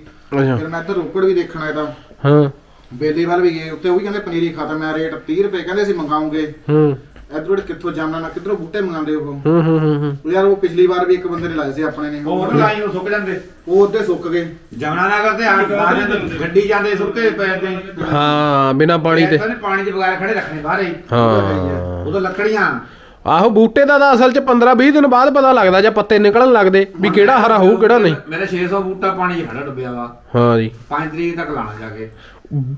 ਅੱਛਾ। ਫਿਰ ਮੈਂ ਇੱਧਰ ਰੋਪੜ ਵੀ ਦੇਖਣ ਆਇਆ ਤਾਂ। ਹਾਂ। ਬੇਲੀਵਾਲ ਵੀ ਗਏ ਉੱਥੇ ਉਹ ਵੀ ਕਹਿੰਦੇ ਪਨੀਰੀ ਖਤਮ ਹੈ ਰੇਟ 30 ਰੁਪਏ ਕਹਿੰਦੇ ਸੀ ਮੰਗਾਉਂਗੇ। ਹੂੰ। ਇਧਰੋਂ ਕਿੱਥੋਂ ਜਾਮਣਾ ਨਾ ਕਿੱਧਰੋਂ ਬੂਟੇ ਮੰਗਾਉਂਦੇ ਉਹ? ਹੂੰ ਹੂੰ ਹੂੰ ਹੂੰ। ਉਹ ਯਾਰ ਉਹ ਪਿਛਲੀ ਵਾਰ ਵੀ ਇੱਕ ਬੰਦੇ ਨੇ ਲਾਏ ਸੀ ਆਪਣੇ ਨੇ। ਹੋਰ ਲਾਈ ਨੂੰ ਸੁੱਕ ਜਾਂਦੇ। ਉਹ ਉੱਤੇ ਸੁੱਕ ਗਏ। ਜਮਨਾ ਨਗਰ ਤੇ ਆ ਆ ਜਾਂਦੇ ਗੱਡੀ ਜਾਂਦੇ ਸੁੱਕੇ ਪਏ ਤੇ। ਹਾਂ ਬਿਨਾ ਪਾਣੀ ਤੇ ਪਾਣੀ ਦੇ ਬਗੈਰ ਖੜੇ ਰੱਖਣੇ ਬਾਹਰ ਹੀ। ਹਾਂ। ਉਦੋਂ ਲੱਕੜੀਆਂ। ਆਹੋ ਬੂਟੇ ਦਾ ਤਾਂ ਅਸਲ ਚ 15 20 ਦਿਨ ਬਾਅਦ ਪਤਾ ਲੱਗਦਾ ਜਾਂ ਪੱਤੇ ਨਿਕਲਣ ਲੱਗਦੇ ਵੀ ਕਿਹੜਾ ਹਰਾ ਹੋਊ ਕਿਹੜਾ ਨਹੀਂ। ਮੇਰੇ 600 ਬੂਟਾ ਪਾਣੀ 'ਚ ਖੜਾ ਡੁੱਬਿਆ ਵਾ। ਹਾਂ ਜੀ। 5 ਤਰੀਕ ਤੱਕ ਲਾਣਾ ਜਾ ਕੇ।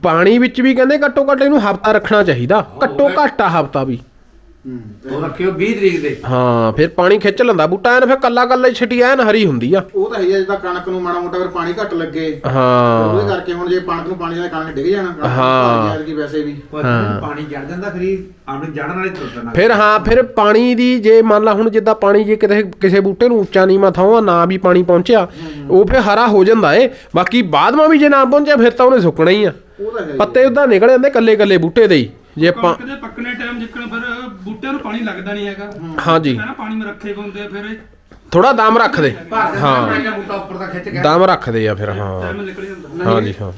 ਪਾਣੀ ਵਿੱਚ ਵੀ ਕਹਿੰਦੇ ਘੱਟੋ ਘੱਟ ਇਹਨੂੰ ਹਫਤਾ ਰੱਖਣਾ ਚਾਹੀਦਾ। ਘੱਟੋ ਘੱਟ ਆ ਹਫਤਾ ਵੀ। ਉਹ ਰੱਖਿਓ 20 ਤਰੀਕ ਦੇ। ਹਾਂ ਫਿਰ ਪਾਣੀ ਖਿੱਚ ਲੈਂਦਾ। ਬੂਟਾ ਐਨ ਫਿਰ ਕੱਲਾ ਕੱਲਾ ਹੀ ਛਿਟੀ ਐਨ ਹਰੀ ਹੁੰਦੀ ਆ। ਉਹ ਤਾਂ ਹੈ ਹੀ ਆ, ਜਿੱਦਾਂ ਕਣਕ ਨੂੰ ਮਾੜਾ ਮੋਟਾ ਫਿਰ ਪਾਣੀ ਘੱਟ ਲੱਗੇ ਹਾਂ। ਉਹਦੇ ਕਰਕੇ ਹੁਣ ਜੇ ਕਣਕ ਨੂੰ ਪਾਣੀ ਨਾਲ ਕਣਕ ਡਿੱਗ ਜਾਣਾ ਕਣਕ ਹਾਂ। ਹਾਂ ਕੀ ਵੈਸੇ ਵੀ। ਪਰ ਜਦੋਂ ਪਾਣੀ ਚੜ ਜਾਂਦਾ ਫਿਰ ਹੀ ਆਪਣੀ ਜੜਨ ਵਾਲੇ ਤੁਰ ਪੈਣਾ ਫਿਰ ਹਾਂ ਫਿਰ ਪਾਣੀ ਦੀ ਜੇ ਮੰਨ ਲਾ ਹੁਣ ਜਿੱਦਾਂ ਪਾਣੀ ਜੇ ਕਿਤੇ ਕਿਸੇ ਬੂਟੇ ਨੂੰ ਉੱਚਾ ਨੀਵਾਂ ਥਾਵਾਂ ਨਾ ਵੀ ਪਾਣੀ ਪਹੁੰਚਿਆ ਉਹ ਫਿਰ ਹਰਾ ਹੋ ਜਾਂਦਾ ਏ। ਬਾਕੀ ਬਾਅਦ ਮਾ ਵੀ ਜੇ ਨਾ ਪਹੁੰਚਿਆ ਫਿਰ ਤਾਂ ਉਹਨੇ ਸੁੱਕਣਾ ਹੀ ਆ। ਉਹ ਤਾਂ ਹੈ ਹੀ ਆ। ਪੱਤੇ ਉਦਾਂ ਨਿਕਲ ਜਾਂਦੇ ਕੱਲੇ ਕੱਲੇ ਬੂਟੇ ਦੇ ਹੀ। ਜੇ ਆਪਾਂ ਕਣਕ ਦੇ ਪੱਕਣੇ ਟਾਈਮ ਜਿੱਕਣ ਫਿਰ ਬੂਟਿਆਂ ਨੂੰ ਪਾਣੀ ਲੱਗਦਾ ਨਹੀਂ ਹੈਗਾ। ਹਾਂਜੀ। ਪਹਿਲਾਂ ਪਾਣੀ ਮੈਂ ਰੱਖੇ ਹੁੰਦੇ ਆ, ਫਿਰ ਥੋੜਾ ਦਮ ਰੱਖਦੇ ਭਾਰ ਦੇ ਹਾਂ। ਪਾਣੀ ਦਾ ਬੂਟਾ ਉੱਪਰ ਦਾ ਖਿੱਚ ਕੇ ਦਮ ਰੱਖਦੇ ਆ ਫਿਰ ਹਾਂ। ਟਾਈਮ ਨਿਕਲ ਜਾਂਦਾ। ਹਾਂਜੀ ਹਾਂ।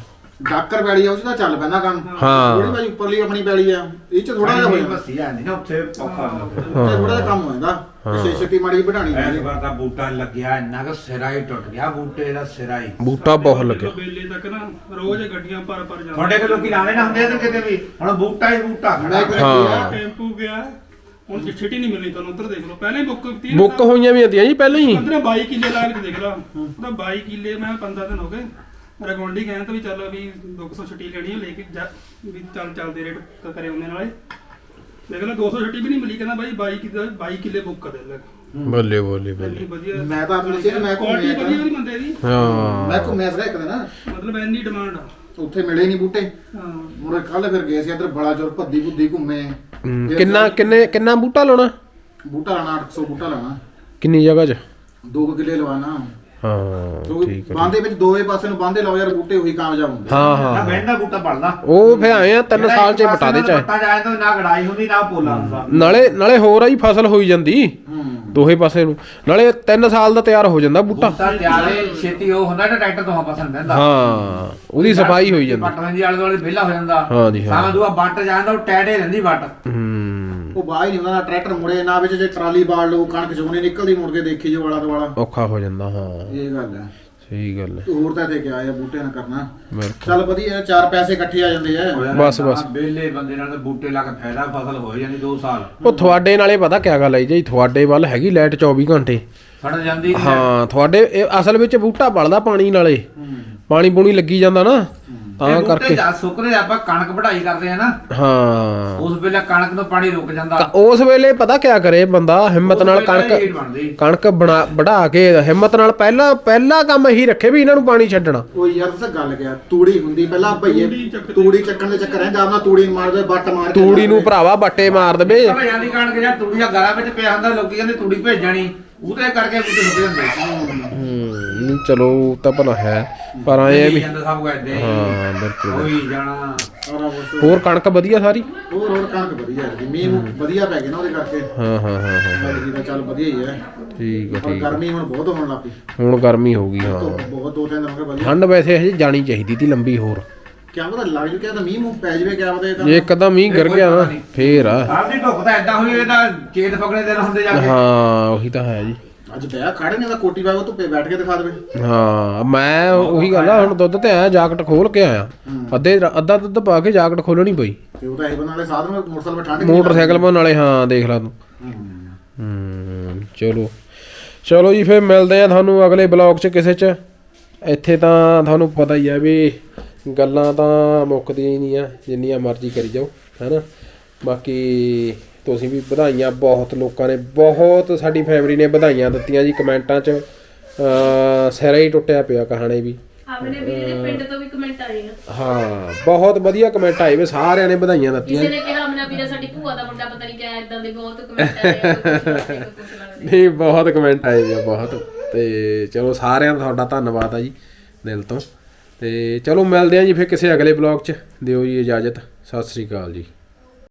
ਡਾਕਰ ਪੈਲੀ ਆ ਉਸ ਦਾ ਚੱਲ ਪੈਂਦਾ ਕੰਮ। ਹਾਂ। ਥੋੜੀ ਭਾਈ ਉੱਪਰਲੀ ਆਪਣੀ ਪੈਲੀ ਆ। ਇਹ ਚ ਥੋੜਾ ਜਿਹਾ ਹੋ ਜਾਂਦਾ ਬਸੀ ਜਾਂਦੀ ਨਾ ਉੱਥੇ ਔਖਾ ਹੁੰਦਾ। ਥੋੜਾ ਜਿਹਾ ਕੰਮ ਹੋ ਜਾਂਦਾ ਛੇ ਛੇਤੀ ਮਾੜੀ ਵਧਾਣੀ ਐਸ ਵਾਰ ਤਾਂ ਬੂਟਾ ਲੱਗਿਆ ਇੰਨਾ ਕਿ ਸਿਰਾ ਹੀ ਟੁੱਟ ਗਿਆ ਬੂਟੇ ਦਾ ਸਿਰਾ ਹੀ। ਬੂਟਾ ਬਹੁਤ ਲੱਗਿਆ। ਬੇਲੇ ਤੱਕ ਨਾ ਰੋਜ਼ ਗੱਡੀਆਂ ਪਰ ਪਰ ਜਾਂਦੀਆਂ। ਤੁਹਾਡੇ ਕੋਲ ਲੋਕੀ ਲਾਵੇ ਨਾ ਹੁੰਦੇ ਤੇ ਕਿਤੇ ਵੀ। ਹੁਣ ਬੂਟਾ ਹੀ ਬੂਟਾ ਖੜਾ। ਹਾਂ। ਟੈਂਪੂ ਗਿਆ ਹੁਣ ਛਿੱਟੀ ਨਹੀਂ ਮਿਲਣੀ ਤੁਹਾਨੂੰ ਉੱਧਰ ਦੇਖ ਲਓ। ਪਹਿਲਾਂ ਹੀ ਬੁੱਕ ਕੀਤੀ ਬੁੱਕ ਹੋਈਆਂ ਵੀ ਹੁੰਦੀਆਂ ਜੀ ਪਹਿਲਾਂ ਹੀ। 15 22 ਕਿੱਲੇ ਲਾ ਕੇ ਦੇਖ ਲਾ। ਉਹਦਾ 22 ਕਿੱਲੇ ਮੈਂ 15 ਦਿਨ ਹੋ ਗਏ। ਰਗਵੰਡੀ ਕਹਿੰਦਾ ਤਾਂ ਵੀ ਚੱਲ ਵੀ 200 ਛੁੱਟੀ ਲੈਣੀ ਹੈ ਲੈ ਕੇ ਜਾ ਵੀ ਚੱਲ ਚੱਲਦੇ ਰੇਟ ਕਰੇ ਉਹਨੇ ਨਾਲੇ। ਦੇਖ ਲਾ 200 ਛੁੱਟੀ ਵੀ ਨਹੀਂ ਮਿਲੀ ਕਹਿੰਦਾ ਬਾਈ 22 ਕਿੱਲੇ 22 ਕਿੱਲੇ ਬੁੱਕ ਕਰ ਦੇ ਲੈ। ਬੱਲੇ ਬੱਲੇ ਬੱਲੇ। ਵਧੀਆ। ਮੈਂ ਤਾਂ ਆਪਣੇ ਸਿਰ ਮੈਂ ਕੁਆਲਿਟੀ ਘੁੰਮਿਆ ਵਧੀਆ ਵੀ ਬੰਦੇ ਦੀ। ਹਾਂ। ਮੈਂ ਘੁੰਮਿਆ ਸੀਗਾ ਇੱਕ ਦਿਨ। ਮਤਲਬ ਇੰਨੀ ਡਿਮਾਂਡ ਆ। ਉੱਥੇ ਮਿਲੇ ਨਹੀਂ ਬੂਟੇ। ਹਾਂ। ਮੁੜੇ ਕੱਲ ਫਿਰ ਗਏ ਸੀ ਇੱਧਰ ਬੜਾ ਚੋਰ ਭੱਦੀ ਭੁੱਦੀ ਘੁੰਮੇ। ਹਮ, ਫਿਰ ਕਿੰਨਾ ਕਿੰਨੇ ਕਿੰਨਾ ਬੂਟਾ ਲਾਉਣਾ? ਬੂਟਾ ਲਾਣਾ 800 ਬੂਟਾ ਲਾਣਾ ਕਿੰਨੀ ਜਗ੍ਹਾ 'ਚ? 2 ਕਿੱਲੇ ਲਵਾਣਾ ਹਾਂ ਕਿਉਂਕਿ ਠੀਕ ਹੈ ਬਾਂਦੇ ਵਿੱਚ ਦੋਵੇਂ ਪਾਸੇ ਨੂੰ ਬਾਂਦੇ ਲਾਓ ਯਾਰ ਬੂਟੇ ਉਹੀ ਕਾਮਯਾਬ ਹੁੰਦੇ ਹਾਂ ਨਾ। ਹਾਂ। ਬਹਿੰਦਾ ਬੂਟਾ ਪੜਦਾ ਉਹ ਫੇ ਆਏ ਆ ਤਿੰਨ ਸਾਲ 'ਚ ਬਟਾ ਦੇ ਚਾਹੇ। ਪੱਤਾ ਜਾਏ ਤਾਂ ਨਾ ਗੜਾਈ ਹੁੰਦੀ ਨਾ ਪੋਲਾ ਹੁੰਦਾ ਨਾਲੇ ਨਾਲੇ ਹੋਰ ਆਈ ਫਸਲ ਹੋਈ ਜਾਂਦੀ। ਹੂੰ। ਦੋਹੇ ਪਾਸੇ ਨੂੰ। ਨਾਲੇ 3 ਸਾਲ ਦਾ ਤਿਆਰ ਹੋ ਜਾਂਦਾ ਬੂਟਾ। ਬੂਟਾ ਤਿਆਰੇ ਛੇਤੀ ਉਹ ਹੁੰਦਾ ਨਾ ਟਰੈਕਟਰ ਤੋਂ ਪਸੰਦ ਬਹਿੰਦਾ। ਹਾਂ ਉਹਦੀ ਸਫ਼ਾਈ ਹੋਈ ਜਾਂਦੀ। ਪੱਟ ਲੈਂਦੀ ਆਲੇ ਦੁਆਲੇ ਵਿਹਲਾ ਹੋ ਜਾਂਦਾ। ਹਾਂ ਜੀ, ਹਾਂ। ਸਾਂ ਦੂਆ ਬੱਟ ਜਾਂਦਾ ਉਹ ਟੈਡੇ ਰਹਿੰਦੀ ਬੱਟ ਹੂੰ। ਉਹ ਬਾਹ ਹੀ ਨਹੀਂ ਹੁੰਦਾ ਨਾ ਟਰੈਕਟਰ ਮੁੜੇ ਨਾ ਵਿੱਚ ਜੇ ਟਰਾਲੀ ਬਾੜ ਲਓ ਕਣਕ ਚੋਂ ਨਹੀਂ ਨਿਕਲਦੀ ਮੁੜ ਕੇ ਦੇਖੀ ਜੋ ਵਾਲਾ ਦੁਆਲਾ। ਔਖਾ ਹੋ ਜਾਂਦਾ ਹਾਂ। ਇਹ ਗੱਲ ਹੈ। ਸਹੀ ਗੱਲ ਹੈ। ਹੋਰ ਤਾਂ ਇੱਥੇ ਕਿਆ ਆ ਬੂਟੇ ਨਾ ਕਰਨਾ। ਬਿਲਕੁਲ। ਚੱਲ ਵਧੀਆ ਚਾਰ ਪੈਸੇ ਇਕੱਠੇ ਆ ਜਾਂਦੇ ਆ। ਬਸ, ਬਸ। ਬੇਲੇ ਬੰਦੇ ਨਾਲ ਤਾਂ ਬੂਟੇ ਲਾ ਕੇ ਫਾਇਦਾ ਫਸਲ ਹੋ ਜਾਂਦੀ 2 ਸਾਲ। ਉਹ ਤੁਹਾਡੇ ਨਾਲੇ ਪਤਾ ਕਿਆ ਗੱਲ ਆਈ ਜੀ ਤੁਹਾਡੇ ਵੱਲ ਹੈਗੀ ਲਾਈਟ 24 ਘੰਟੇ। ਫੜ ਜਾਂਦੀ। ਹਾਂ ਤੁਹਾਡੇ ਅਸਲ ਵਿੱਚ ਬੂਟਾ ਬਲਦਾ ਪਾਣੀ ਨਾਲੇ। ਪਾਣੀ ਪੂਣੀ ਲੱਗੀ ਜਾਂਦਾ ਨਾ। ਬੂਟੇ ਕਰਕੇ। ਜਾ ਸੁੱਕਦੇ ਆਪਾਂ ਕਣਕ ਵਢਾਈ ਕਰਦੇ ਆ ਨਾ। ਹਾਂ। ਉਸ ਵੇਲੇ ਕਣਕ ਤੋਂ ਪਾਣੀ ਰੁਕ ਜਾਂਦਾ। ਤਾਂ ਉਸ ਵੇਲੇ ਪਤਾ ਕਿਆ ਕਰੇ ਬੰਦਾ ਹਿੰਮਤ ਨਾਲ ਕਣਕ। ਕਣਕ ਬਣਾ ਵਢਾ ਕੇ ਹਿੰਮਤ ਨਾਲ ਪਹਿਲਾਂ ਪਹਿਲਾ ਕੰਮ ਇਹੀ ਰੱਖੇ ਵੀ ਇਹਨਾਂ ਨੂੰ ਪਾਣੀ ਛੱਡਣਾ। ਉਹ ਯਾਰ ਤਾਂ ਗੱਲ ਕਿਆ ਤੂੜੀ ਹੁੰਦੀ ਪਹਿਲਾਂ ਭਈਏ ਤੂੜੀ ਚੱਕਣ ਦੇ ਚੱਕਰ ਰਹਿੰਦਾ ਆਪਣਾ ਤੂੜੀ ਨੂੰ ਮਾਰਦੇ ਬੱਟ ਮਾਰ ਕੇ ਤੂੜੀ ਨੂੰ ਭਰਾਵਾ ਬੱਟੇ ਮਾਰ ਦੇਵੇ। ਜਾਂਦੀ ਕਣਕ ਜਾਂ ਤੂੜੀ ਦਾ ਗਰਾ ਵਿੱਚ ਪਿਆ ਹੁੰਦਾ ਲੋਕੀ ਕਹਿੰਦੇ ਤੂੜੀ ਭੇਜਣੀ। ਉਹਦੇ ਕਰਕੇ ਬੂਟੇ ਰੁਕ ਜਾਂਦੇ ਹੂੰ ਚਲੋ ਉਹ ਤਾਂ ਭਲਾ ਹੈ। ਪਰ ਆਏ ਆ ਵੀ ਜਾਂਦਾ ਸਭ ਕੁਝ ਏਦਾਂ ਹੀ। ਹਾਂ ਬਿਲਕੁਲ ਹੋਈ ਜਾਣਾ ਸਾਰਾ। ਹੋਰ ਕਣਕ ਵਧੀਆ ਸਾਰੀ? ਹੋਰ ਹੋਰ ਕਣਕ ਵਧੀਆ ਹੈ ਜੀ। ਮੀਂਹ ਵਧੀਆ ਪੈ ਗਿਆ ਨਾ ਉਹਦੇ ਕਰਕੇ। ਹਾਂ ਹਾਂ ਹਾਂ ਹਾਂ। ਤਾਂ ਚੱਲ ਵਧੀਆ ਹੀ ਹੈ। ਠੀਕ ਹੈ ਪਰ ਠੀਕ ਗਰਮੀ ਹੁਣ ਬਹੁਤ ਹੋਣ ਲੱਗ ਪਈ। ਹੁਣ ਗਰਮੀ ਹੋ ਗਈ ਹਾਂ। ਬਹੁਤ ਦੋ ਤਿੰਨ ਦਿਨ ਹੋ ਗਏ ਵਧੀਆ। ਠੰਡ ਵੈਸੇ ਹਜੇ ਜਾਣੀ ਚਾਹੀਦੀ ਤੀ ਲੰਬੀ ਹੋਰ। ਕਿਆ ਪਤਾ ਲੱਗ ਜੂ ਕਿਆ ਤਾਂ ਮੀਂਹ ਮੂੰਹ ਪੈ ਜਵੇ ਕਿਆ ਪਤਾ ਇਹ ਤਾਂ। ਜੇ ਮੀਂਹ ਗਿਰ ਗਿਆ ਨਾ ਫੇਰ ਆ। ਸਾਲ ਦੀ ਧੁੱਪ ਤਾਂ ਏਦਾਂ ਹੋਈ ਇਹ ਤਾਂ ਚੇਤ ਫਕੜੇ ਦਿਨ ਹੁੰਦੇ ਜਾ ਕੇ। ਹਾਂ ਉਹੀ ਤਾਂ ਹੈ ਜੀ। ਅੱਜ ਪਿਆ ਖੜੇ ਨੇ ਤਾਂ ਕੋਟੀ ਕੇ ਧੁੱਪੇ ਬੈਠ ਕੇ ਦਿਖਾ ਦੇਵੇ। ਹਾਂ ਮੈਂ ਉਹੀ ਗੱਲ ਆ ਹੁਣ ਦੁੱਧ ਤੇ ਆਇਆ ਜਾਕਟ ਖੋਲ ਕੇ ਆਇਆ। ਅੱਧੇ ਅੱਧਾ ਦੁੱਧ ਪਾ ਕੇ ਜਾਕਟ ਖੋਲਣੀ ਪਈ। ਤੇ ਉਹ ਤਾਂ ਇਹ ਬਣਾ ਵਾਲੇ ਸਾਧਨ ਮੋਟਰਸਾਈਕਲ ਠੰਡ ਮੋਟਰਸਾਈਕਲ ਪਾ ਨਾਲੇ ਹਾਂ ਦੇਖ ਲਾ ਤੂੰ। ਹੂੰ ਚਲੋ। ਚਲੋ ਜੀ ਫਿਰ ਮਿਲਦੇ ਆ ਤੁਹਾਨੂੰ ਅਗਲੇ ਬਲੌਗ 'ਚ ਕਿਸੇ 'ਚ। ਇੱਥੇ ਤਾਂ ਤੁਹਾਨੂੰ ਪਤਾ ਹੀ ਆ ਵੀ ਗੱਲਾਂ ਤਾਂ ਮੁੱਕਦੀਆਂ ਹੀ ਨਹੀਂ ਆ ਜਿੰਨੀਆਂ ਮਰਜ਼ੀ ਕਰੀ ਜਾਓ ਹੈਨਾ? ਬਾਕੀ ਤੁਸੀਂ ਵੀ ਵਧਾਈਆਂ ਬਹੁਤ ਲੋਕਾਂ ਨੇ ਬਹੁਤ ਸਾਡੀ ਫੈਮਿਲੀ ਨੇ ਵਧਾਈਆਂ ਦਿੱਤੀਆਂ ਜੀ ਕਮੈਂਟਾਂ 'ਚ। ਅ ਸਿਰਾ ਹੀ ਟੁੱਟਿਆ ਪਿਆ ਕਹਾਣੇ ਵੀ। ਆਪਣੇ ਵੀਰੇ ਦੇ ਪਿੰਡ ਤੋਂ ਵੀ ਕਮੈਂਟ ਆਏ ਆ। ਹਾਂ ਬਹੁਤ ਵਧੀਆ ਕਮੈਂਟ ਆਏ ਵੇ ਸਾਰਿਆਂ ਨੇ ਵਧਾਈਆਂ ਦਿੱਤੀਆਂ ਕਿਸੇ ਨੇ ਕਿਹਾ ਅਮਨਾ ਵੀਰੇ ਸਾਡੀ ਭੂਆ ਦਾ ਮੁੰਡਾ ਪਤਾ ਨਹੀਂ ਕਿਆ ਇਦਾਂ ਦੇ ਬਹੁਤ ਕਮੈਂਟ ਆਏ। ਨਹੀਂ ਬਹੁਤ ਕਮੈਂਟ ਆਏ ਜੀ ਬਹੁਤ। ਤੇ ਚਲੋ ਸਾਰਿਆਂ ਦਾ ਤੁਹਾਡਾ ਧੰਨਵਾਦ ਆ ਜੀ ਦਿਲ ਤੋਂ। ਤੇ ਚਲੋ ਮਿਲਦੇ ਆ ਜੀ ਫਿਰ ਕਿਸੇ ਅਗਲੇ ਬਲੌਗ 'ਚ। ਦਿਓ ਜੀ ਇਜਾਜ਼ਤ। ਸਤਿ ਸ੍ਰੀ ਅਕਾਲ ਜੀ।